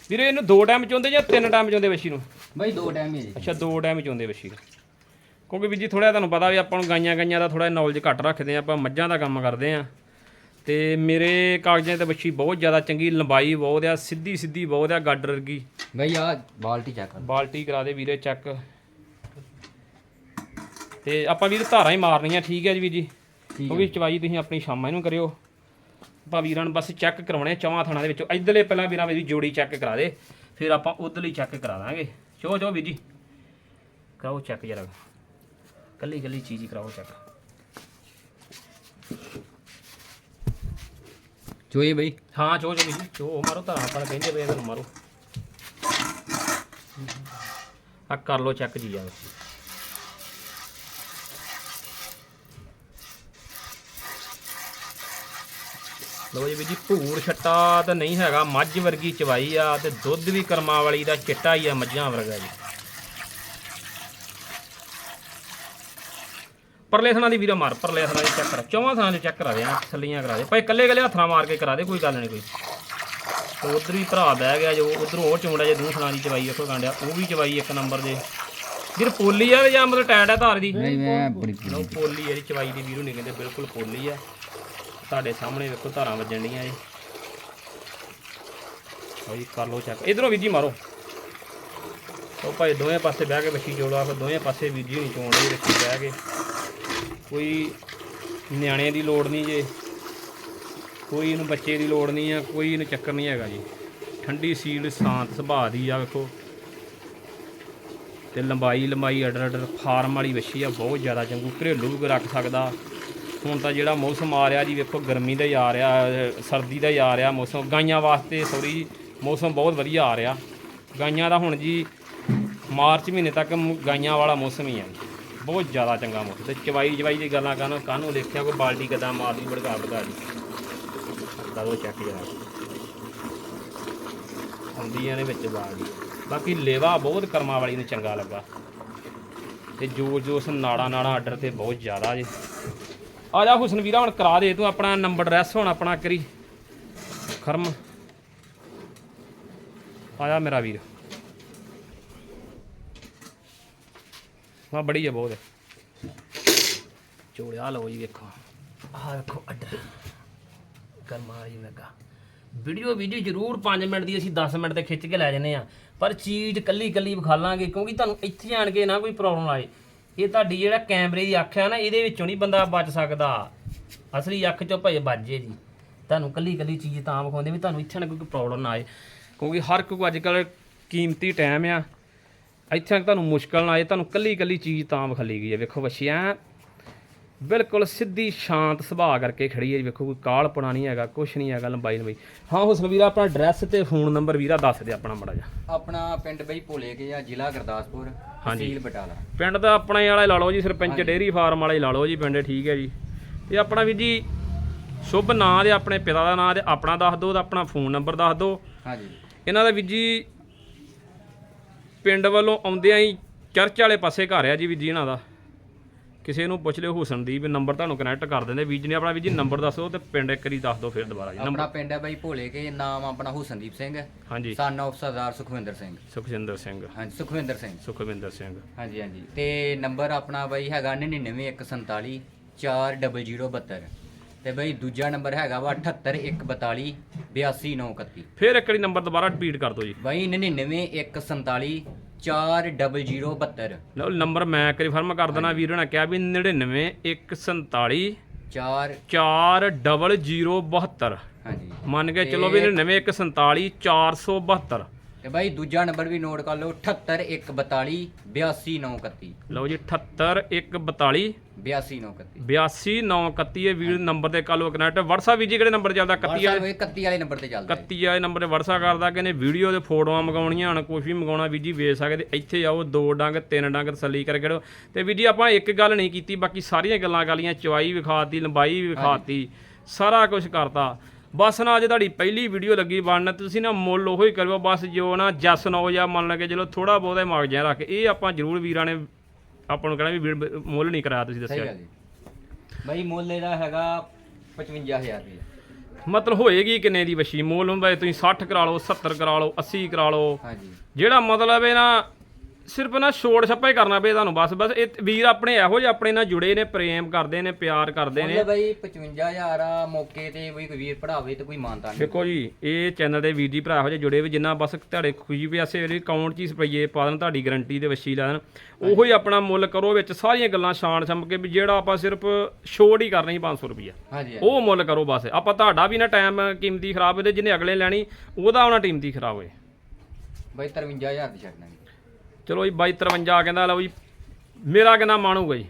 Speaker 1: ਵੀਰੇ ਇਹਨੂੰ ਦੋ ਟਾਈਮ ਚਾਹੁੰਦੇ ਜਾਂ ਤਿੰਨ ਟਾਈਮ ਚਾਹੁੰਦੇ ਵੱਛੀ ਨੂੰ?
Speaker 2: ਬਾਈ ਦੋ ਟਾਈਮ ਹੀ ਜੀ।
Speaker 1: ਅੱਛਾ ਦੋ ਟਾਈਮ ਚਾਹੁੰਦੇ ਵੱਛੀ ਨੂੰ। ਕਿਉਂਕਿ ਵੀਰ ਜੀ ਥੋੜਾ ਤੁਹਾਨੂੰ ਪਤਾ ਵੀ ਆਪਾਂ ਨੂੰ ਗਾਈਆਂ ਗਾਈਆਂ ਦਾ ਥੋੜਾ ਨੌਲੇਜ ਘੱਟ ਰੱਖਦੇ ਆ ਆਪਾਂ ਮੱਝਾਂ ਦਾ ਕੰਮ ਕਰਦੇ ਆ ਤੇ ਮੇਰੇ ਕਾਗਜ਼ਾਂ ਤੇ ਵੱਛੀ ਬਹੁਤ ਜ਼ਿਆਦਾ ਚੰਗੀ ਲੰਬਾਈ ਬਹੁਤ ਆ ਸਿੱਧੀ ਸਿੱਧੀ ਬਹੁਤ ਆ ਗਾਡਰ ਵਰਗੀ।
Speaker 2: ਬਾਈ ਆ ਬਾਲਟੀ ਚੈੱਕ ਕਰ।
Speaker 1: ਬਾਲਟੀ ਕਰਾ ਦੇ ਵੀਰੇ ਚੱਕ ਤੇ ਆਪਾਂ ਵੀਰ ਧਾਰਾਂ ਹੀ ਮਾਰਨੀਆਂ ਠੀਕ ਹੈ ਜੀ ਵੀਰ ਜੀ?
Speaker 2: ਠੀਕ
Speaker 1: ਕਿਉਂਕਿ ਚਵਾਈ ਤੁਸੀਂ ਆਪਣੀ ਸ਼ਾਮਾਂ ਨੂੰ ਕਰਿਓ। ਆਪਾਂ ਵੀਰਾਂ ਨੂੰ ਬਸ ਚੈੱਕ ਕਰਾਉਣੇ ਆ ਚੌਵਾਂ ਥਾਣਾ ਦੇ ਵਿੱਚੋਂ। ਇਧਰਲੇ ਪਹਿਲਾਂ ਵੀਰਾਂ ਮੇਰੀ ਜੋੜੀ ਚੈੱਕ ਕਰਾ ਦੇ ਫਿਰ ਆਪਾਂ ਉਧਰਲੀ ਚੈੱਕ ਕਰਾ ਦਾਂਗੇ। ਚੋ ਚੋ ਵੀਰ ਜੀ। ਕਰਾਓ ਚੈੱਕ ਜਰਾ। ਕੱਲੀ ਕੱਲੀ ਚੀਜ਼ ਹੀ ਕਰਾਓ ਚੈੱਕ
Speaker 2: ਚੋਏ ਬਈ?
Speaker 1: ਹਾਂ ਚੋ ਚੋ ਜੀ ਚੋ ਮਾਰੋ ਤਾਂ ਆਪਾਂ ਕਹਿੰਦੇ ਪਏ ਤੁਹਾਨੂੰ ਮਾਰੋ। ਆ ਕਰ ਲਓ ਚੈੱਕ ਜੀ ਯਾਰ। ਲੋ ਜੀ ਵੀਰ ਜੀ ਭੂਰ ਛੱਟਾ ਤਾਂ ਨਹੀਂ ਹੈਗਾ ਮੱਝ ਵਰਗੀ ਚਵਾਈ ਆ ਤੇ ਦੁੱਧ ਵੀ ਕਰਮਾਂ ਵਾਲੀ ਦਾ ਚਿੱਟਾ ਹੀ ਆ ਮੱਝਾਂ ਵਰਗਾ ਜੀ। ਪਰਲੇ ਥਣਾ ਦੀ ਵੀਰਾ ਮਾਰ ਪਰਲੇ ਥਣਾ ਦੀ ਚੈੱਕ ਕਰਾ ਚੌਵਾਂ ਥਣਾ ਦੀ ਚੈੱਕ ਕਰਾ ਦੇ ਆ ਥੱਲੀਆਂ ਕਰਾ ਦੇ। ਭਾਈ ਕੱਲੇ ਕੱਲੇ ਹੱਥਾਂ ਮਾਰ ਕੇ ਕਰਾ ਦੇ ਕੋਈ ਗੱਲ ਨਹੀਂ ਕੋਈ। ਤੇ ਉਧਰ ਵੀ ਭਰਾ ਬਹਿ ਗਿਆ ਜੋ ਉਧਰੋਂ ਉਹ ਚੁੰਡਾ ਜੇ ਦੂਸਰਾ ਦੀ ਚਵਾਈ ਵੇਖੋ ਗਾਂਡਿਆ ਉਹ ਵੀ ਚਵਾਈ ਇੱਕ ਨੰਬਰ ਦੇ। ਵੀਰ ਪੋਲੀ ਆ ਜਾਂ ਮਤਲਬ ਟੈਟ ਆ ਧਾਰ ਦੀ?
Speaker 2: ਨਹੀਂ ਮੈਂ ਬੜੀ
Speaker 1: ਲੋ ਪੋਲੀ ਇਹਦੀ ਚਵਾਈ ਦੀ ਵੀਰੂ ਨਹੀਂ ਕਹਿੰਦੇ ਬਿਲਕੁਲ ਪੋਲੀ ਆ। ਤੁਹਾਡੇ ਸਾਹਮਣੇ ਵੇਖੋ ਧਾਰਾਂ ਵੱਜਣ ਡੀਆਂ ਜੀ। ਕਰ ਲਓ ਚੈੱਕ ਇਧਰੋਂ ਵੀਰ ਜੀ ਮਾਰੋ। ਉਹ ਭਾਈ ਦੋਵੇਂ ਪਾਸੇ ਬਹਿ ਕੇ ਬੱਚੀ ਜੋੜਾ ਫਿਰ ਦੋਵੇਂ ਪਾਸੇ ਵੀਰ ਜੀ ਨਹੀਂ ਚੋਣ ਦੇ ਵਿੱਚ ਬਹਿ ਕੇ। ਕੋਈ ਨਿਆਣੇ ਦੀ ਲੋੜ ਨਹੀਂ ਜੇ। ਕੋਈ ਇਹਨੂੰ ਬੱਚੇ ਦੀ ਲੋੜ ਨਹੀਂ ਆ, ਕੋਈ ਇਹਨੂੰ ਚੱਕਰ ਨਹੀਂ ਹੈਗਾ ਜੀ। ਠੰਡੀ ਸੀਲ ਸ਼ਾਂਤ ਸੁਭਾਅ ਦੀ ਆ ਵੇਖੋ। ਤੇ ਲੰਬਾਈ ਲੰਬਾਈ ਅਡਰ ਅਡਰ ਫਾਰਮ ਵਾਲੀ ਵੱਛੀ ਆ, ਬਹੁਤ ਜ਼ਿਆਦਾ ਚੰਗੂ। ਘਰੇਲੂ ਵੀ ਰੱਖ ਸਕਦਾ। ਹੁਣ ਤਾਂ ਜਿਹੜਾ ਮੌਸਮ ਆ ਰਿਹਾ ਜੀ, ਵੇਖੋ ਗਰਮੀ ਦਾ ਹੀ ਆ ਰਿਹਾ, ਸਰਦੀ ਦਾ ਹੀ ਆ ਰਿਹਾ ਮੌਸਮ। ਗਾਈਆਂ ਵਾਸਤੇ ਸੌਰੀ ਮੌਸਮ ਬਹੁਤ ਵਧੀਆ ਆ ਰਿਹਾ। ਗਾਈਆਂ ਦਾ ਹੁਣ ਜੀ, ਮਾਰਚ ਮਹੀਨੇ ਤੱਕ ਗਾਈਆਂ ਵਾਲਾ ਮੌਸਮ ਹੀ ਆ ਜੀ। ਬਹੁਤ ਜ਼ਿਆਦਾ ਚੰਗਾ ਮੌਸਮ ਤੇ ਚਵਾਈ ਚਵਾਈ ਦੀ ਗੱਲਾਂ ਕਰਨ ਕਾਹਨੂੰ ਦੇਖਿਆ ਕੋਈ ਬਾਲਟੀ ਕਿਦਾਂ ਮਾਰਦੀ ਭੜਕਾ ਭੜਕਾ ਜੀ ਕਦੋਂ ਚੈੱਕ ਜਰਾ ਹੁੰਦੀਆਂ ਨੇ ਵਿੱਚ ਬਾਲਟੀ। ਬਾਕੀ ਲੇਵਾ ਬਹੁਤ ਕਰਮਾਂ ਵਾਲੀ ਨੂੰ ਚੰਗਾ ਲੱਗਾ। ਤੇ ਜੋ ਜੋ ਨਾੜਾ ਨਾੜਾ ਆਰਡਰ ਤੇ ਬਹੁਤ ਜ਼ਿਆਦਾ ਜੀ। ਆ ਜਾ ਹੁਸਨ ਵੀਰਾ, ਹੁਣ ਕਰਾ ਦੇ, ਤੂੰ ਆਪਣਾ ਨੰਬਰ ਐਡਰੈਸ ਹੁਣ ਆਪਣਾ ਕਰੀ। ਖਰਮ। ਆ ਜਾ ਮੇਰਾ ਵੀਰ। ਹਾਂ, ਬੜੀ ਹੈ ਬਹੁਤ। ਚੋੜਿਆ ਲਓ ਜੀ ਵੇਖੋ। ਆਹ ਵੇਖੋ ਆਰਡਰ ਕਰਮਾ ਵਾਲੀ ਲੱਗਾ ਵੀਡੀਓ ਵੀਡੀਓ ਜ਼ਰੂਰ 5 ਮਿੰਟ ਦੀ, ਅਸੀਂ 10 ਮਿੰਟ ਤੇ ਖਿੱਚ ਕੇ ਲੈ ਜੰਨੇ ਆ ਪਰ ਚੀਜ਼ ਕੱਲੀ ਕੱਲੀ ਵਿਖਾ ਲਾਂਗੇ, ਕਿਉਂਕਿ ਤੁਹਾਨੂੰ ਇੱਥੇ ਆਣ ਕੇ ਨਾ ਕੋਈ ਪ੍ਰੋਬਲਮ ਆਏ। ਇਹ ਤੁਹਾਡੀ ਜਿਹੜਾ ਕੈਮਰੇ ਦੀ ਅੱਖ ਆ ਨਾ, ਇਹਦੇ ਵਿੱਚੋਂ ਨਹੀਂ ਬੰਦਾ ਬਚ ਸਕਦਾ। ਅਸਲੀ ਅੱਖ ਚੋਂ ਭਏ ਵੱਜੇ ਜੀ ਤੁਹਾਨੂੰ ਕੱਲੀ ਕੱਲੀ ਚੀਜ਼ ਤਾਂ ਵਿਖਾਉਂਦੇ ਵੀ ਤੁਹਾਨੂੰ ਇੱਥੇ ਨਾ ਕੋਈ ਪ੍ਰੋਬਲਮ ਨਾ ਆਏ। ਕਿਉਂਕਿ ਹਰ ਕੋਈ ਅੱਜ ਕੱਲ੍ਹ ਕੀਮਤੀ ਟਾਈਮ ਆ। ਇੱਥੇ ਤੱਕ ਤੁਹਾਨੂੰ ਮੁਸ਼ਕਲ ਨਾ ਆਏ ਤੁਹਾਨੂੰ ਕੱਲੀ ਕੱਲੀ ਚੀਜ਼ ਤਾਂ ਵਿਖਾਲੀ ਗਈ ਹੈ। ਵੇਖੋ ਬੱਚਿਆਂ ਬਿਲਕੁਲ ਸਿੱਧੀ ਸ਼ਾਂਤ ਸੁਭਾਅ ਕਰਕੇ ਖੜੀ ਹੈ ਜੀ। ਵੇਖੋ ਕੋਈ ਕਾਲਪਣਾ ਨਹੀਂ ਹੈਗਾ ਕੁਛ ਨਹੀਂ ਹੈਗਾ ਲੰਬਾਈ ਲੰਬਾਈ। ਹਾਂ ਹੁਸਨ ਵੀਰਾ ਆਪਣਾ ਐਡਰੈਸ ਤੇ ਫੋਨ ਨੰਬਰ ਵੀਰਾ ਦੱਸ ਦੇ ਆਪਣਾ ਮੜਾ ਜਾ
Speaker 2: ਆਪਣਾ ਪਿੰਡ ਬਈ ਭੋਲੇ ਕੇ ਆ ਜ਼ਿਲ੍ਹਾ ਗੁਰਦਾਸਪੁਰ
Speaker 1: ਹਾਂਜੀ।
Speaker 2: ਤਹਿਸੀਲ ਬਟਾਲਾ।
Speaker 1: ਪਿੰਡ ਦਾ ਆਪਣਾ ਹੀ ਵਾਲਾ ਲਾ ਲਓ ਜੀ ਸਰਪੰਚ ਡੇਰੀ ਫਾਰਮ ਵਾਲਾ ਹੀ ਲਾ ਲਓ ਜੀ ਪਿੰਡ ਠੀਕ ਹੈ ਜੀ। ਤੇ ਆਪਣਾ ਵੀ ਜੀ ਸ਼ੁਭ ਨਾਂ ਦੇ ਆਪਣੇ ਪਿਤਾ ਦਾ ਨਾਂ ਤੇ ਆਪਣਾ ਦੱਸ ਦਿਓ ਤੇ ਆਪਣਾ ਫੋਨ ਨੰਬਰ ਦੱਸ ਦਿਓ।
Speaker 2: ਹਾਂਜੀ।
Speaker 1: ਇਹਨਾਂ ਦਾ ਵੀ ਜੀ ਪਿੰਡ ਵੱਲੋਂ ਆਉਂਦਿਆਂ ਹੀ ਚਰਚ ਵਾਲੇ ਪਾਸੇ ਘਰ ਆ ਜੀ ਵੀ ਜੀ ਇਹਨਾਂ ਦਾ। ਕਿਸੇ ਨੂੰ ਪੁੱਛ ਲਿਓ ਹੁਸਨਦੀਪ ਨੰਬਰ ਤੁਹਾਨੂੰ ਕਨੈਕਟ ਕਰ ਦਿੰਦੇ। ਵੀਰ ਜੀ ਨੇ ਆਪਣਾ ਵੀ ਜੀ ਨੰਬਰ ਦੱਸੋ ਤੇ ਪਿੰਡ ਇੱਕ ਵਾਰੀ ਦੱਸ ਦਿਓ ਫਿਰ ਦੁਬਾਰਾ ਜੀ।
Speaker 2: ਆਪਣਾ
Speaker 1: ਨੰਬਰ
Speaker 2: ਪਿੰਡ ਹੈ ਬਈ ਭੋਲੇ ਕੇ ਨਾਮ ਆਪਣਾ ਹੁਸਨਦੀਪ ਸਿੰਘ
Speaker 1: ਹਾਂਜੀ।
Speaker 2: Son of Sardar Sukhwinder Singh.
Speaker 1: Sukhjinder Singh.
Speaker 2: ਹਾਂਜੀ ਸੁਖਵਿੰਦਰ ਸਿੰਘ।
Speaker 1: ਸੁਖਵਿੰਦਰ ਸਿੰਘ।
Speaker 2: ਹਾਂਜੀ ਹਾਂਜੀ। ਤੇ ਨੰਬਰ ਆਪਣਾ ਬਈ ਹੈਗਾ 99147 4072 ਤੇ ਬਈ ਦੂਜਾ ਨੰਬਰ ਹੈਗਾ ਵਾ 78142 82931
Speaker 1: ਫਿਰ ਇੱਕ ਵਾਰੀ ਨੰਬਰ ਦੁਬਾਰਾ ਰਿਪੀਟ ਕਰ ਦਿਓ ਜੀ।
Speaker 2: ਬਈ 99147 4072
Speaker 1: ਲਓ ਨੰਬਰ ਮੈਂ ਇੱਕ ਵਾਰੀ ਫਰਮ ਕਰ ਦੇਣਾ ਵੀਰ ਨੇ ਕਿਹਾ ਵੀ 99 147
Speaker 2: 4
Speaker 1: 4072
Speaker 2: ਹਾਂਜੀ।
Speaker 1: ਮੰਨ ਕੇ ਚਲੋ ਵੀ 99 147 472
Speaker 2: ਤੇ ਬਾਈ ਦੂਜਾ ਨੰਬਰ ਵੀ ਨੋਟ ਕਰ ਲਓ 78142 82931
Speaker 1: ਲਓ ਜੀ 78 142
Speaker 2: 82931
Speaker 1: 82931 ਇਹ ਵੀਰ ਨੰਬਰ ਤੇ ਕੱਲ ਕਨੈਕਟ WhatsApp ਵੀ ਜੀ ਕਿਹੜੇ ਨੰਬਰ ਚੱਲਦਾ? 31
Speaker 2: WhatsApp ਇਹ 31 ਵਾਲੇ ਨੰਬਰ ਤੇ ਚੱਲਦਾ ਹੈ।
Speaker 1: 31 ਵਾਲੇ ਨੰਬਰ ਤੇ WhatsApp ਕਰਦਾ ਕਿ ਨੇ ਵੀਡੀਓ ਦੇ ਫੋਟੋਆਂ ਮੰਗਾਉਣੀਆਂ ਹਣ ਕੁਝ ਵੀ ਮੰਗਾਉਣਾ ਵੀ ਜੀ ਵੇਚ ਸਕਦੇ। ਇੱਥੇ ਆਓ ਦੋ ਡੰਗ ਤਿੰਨ ਡੰਗ ਤਸੱਲੀ ਕਰਕੇ ਖੜੋ ਤੇ ਵੀ ਜੀ ਆਪਾਂ ਇੱਕ ਗੱਲ ਨਹੀਂ ਕੀਤੀ ਬਾਕੀ ਸਾਰੀਆਂ ਗੱਲਾਂ ਗਾਲੀਆਂ ਚਵਾਈ ਵਿਖਾਤੀ ਲੰਬਾਈ ਵਿਖਾਤੀ ਸਾਰਾ ਕੁਝ ਕਰਤਾ। ਬਸ ਨਾ ਅੱਜ ਤੁਹਾਡੀ ਪਹਿਲੀ ਵੀਡੀਓ ਲੱਗੀ ਬਣਨ ਤੁਸੀਂ ਨਾ ਮੁੱਲ ਉਹੋ ਹੀ ਕਰਿਓ ਬਸ ਜੋ ਨਾ ਜਸ ਨੋ ਜਾਂ ਮੰਨ ਲਗੇ ਚਲੋ ਥੋੜਾ ਬਹੁਤਾ ਮਗਜਿਆ ਰੱਖ ਕੇ ਇਹ ਆਪਾਂ ਜ਼ਰੂਰ ਵੀਰਾਂ ਨੇ ਆਪਾਂ ਨੂੰ ਕਹਿਣਾ ਵੀ ਮੁੱਲ ਨਹੀਂ ਕਰਾਇਆ ਤੁਸੀਂ ਦੱਸਿਆ।
Speaker 2: ਬਾਈ ਮੁੱਲ ਇਹਦਾ ਹੈਗਾ 55000 ਰੁਪਏ।
Speaker 1: ਮਤਲਬ ਹੋਏਗੀ ਕਿੰਨੇ ਦੀ ਵਸ਼ੀ ਮੁੱਲ ਹੁੰਦਾ ਤੁਸੀਂ 60 ਕਰਾ ਲਓ 70 ਕਰਾ ਲਓ 80 ਕਰਾ ਲਓ।
Speaker 2: ਹਾਂਜੀ।
Speaker 1: ਜਿਹੜਾ ਮਤਲਬ ਹੈ ਨਾ ਸਿਰਫ ਨਾ ਛੋੜ ਛੱਪਾ ਹੀ ਕਰਨਾ ਪਏ ਤੁਹਾਨੂੰ ਬਸ ਬਸ ਇਹ ਵੀਰ ਆਪਣੇ ਇਹੋ ਜਿਹੇ ਆਪਣੇ ਨਾਲ ਜੁੜੇ ਨੇ ਪ੍ਰੇਮ ਕਰਦੇ ਨੇ ਪਿਆਰ ਕਰਦੇ ਨੇ।
Speaker 2: ਉਹਨੇ ਬਾਈ 55000 ਆ ਮੌਕੇ ਤੇ ਕੋਈ ਕੋਈ ਵੀਰ ਪੜਾਵੇ ਤੇ ਕੋਈ ਮਾਨਤਾ ਨਹੀਂ।
Speaker 1: ਦੇਖੋ ਜੀ ਇਹ ਚੈਨਲ ਦੇ ਵੀਰ ਜੀ ਭਰਾ ਇਹੋ ਜਿਹੇ ਜੁੜੇ ਵੀ ਜਿੰਨਾ ਬਸ ਤੁਹਾਡੇ ਖੁਸ਼ੀ ਪਿਆਸੇ ਵਾਲੀ ਅਕਾਊਂਟ 'ਚ ਹੀ ਰੁਪਈਏ ਪਾ ਦੇਣ ਤੁਹਾਡੀ ਗਾਰੰਟੀ ਤੇ ਵਸ਼ੀ ਲਾ ਦੇਣ ਉਹੋ ਹੀ ਆਪਣਾ ਮੁੱਲ ਕਰੋ ਵਿੱਚ ਸਾਰੀਆਂ ਗੱਲਾਂ ਛਾਣ ਛੰਮ ਕੇ ਵੀ ਜਿਹੜਾ ਆਪਾਂ ਸਿਰਫ ਛੋੜ ਹੀ ਕਰਨੀ 500 ਰੁਪਈਆ।
Speaker 2: ਹਾਂਜੀ ਹਾਂਜੀ।
Speaker 1: ਉਹ ਮੁੱਲ ਕਰੋ ਬਸ ਆਪਾਂ ਤੁਹਾਡਾ ਵੀ ਨਾ ਟਾਈਮ ਕੀਮਤੀ ਖਰਾਬ ਹੋਵੇ ਤੇ ਜਿਹਨੇ ਅਗਲੇ ਲੈਣੀ ਉਹਦਾ ਆਉਣਾ ਕੀਮਤੀ ਖਰਾਬ ਹੋਏ
Speaker 2: ਬਾਈ 53000 ਦੀ ਛੱਡਣਾ
Speaker 1: ਚਲੋ ਜੀ 2253 ਕਹਿੰਦਾ ਲਓ ਜੀ ਮੇਰਾ ਕਿੰਨਾ ਮਾਣੂਗਾ ਜੀ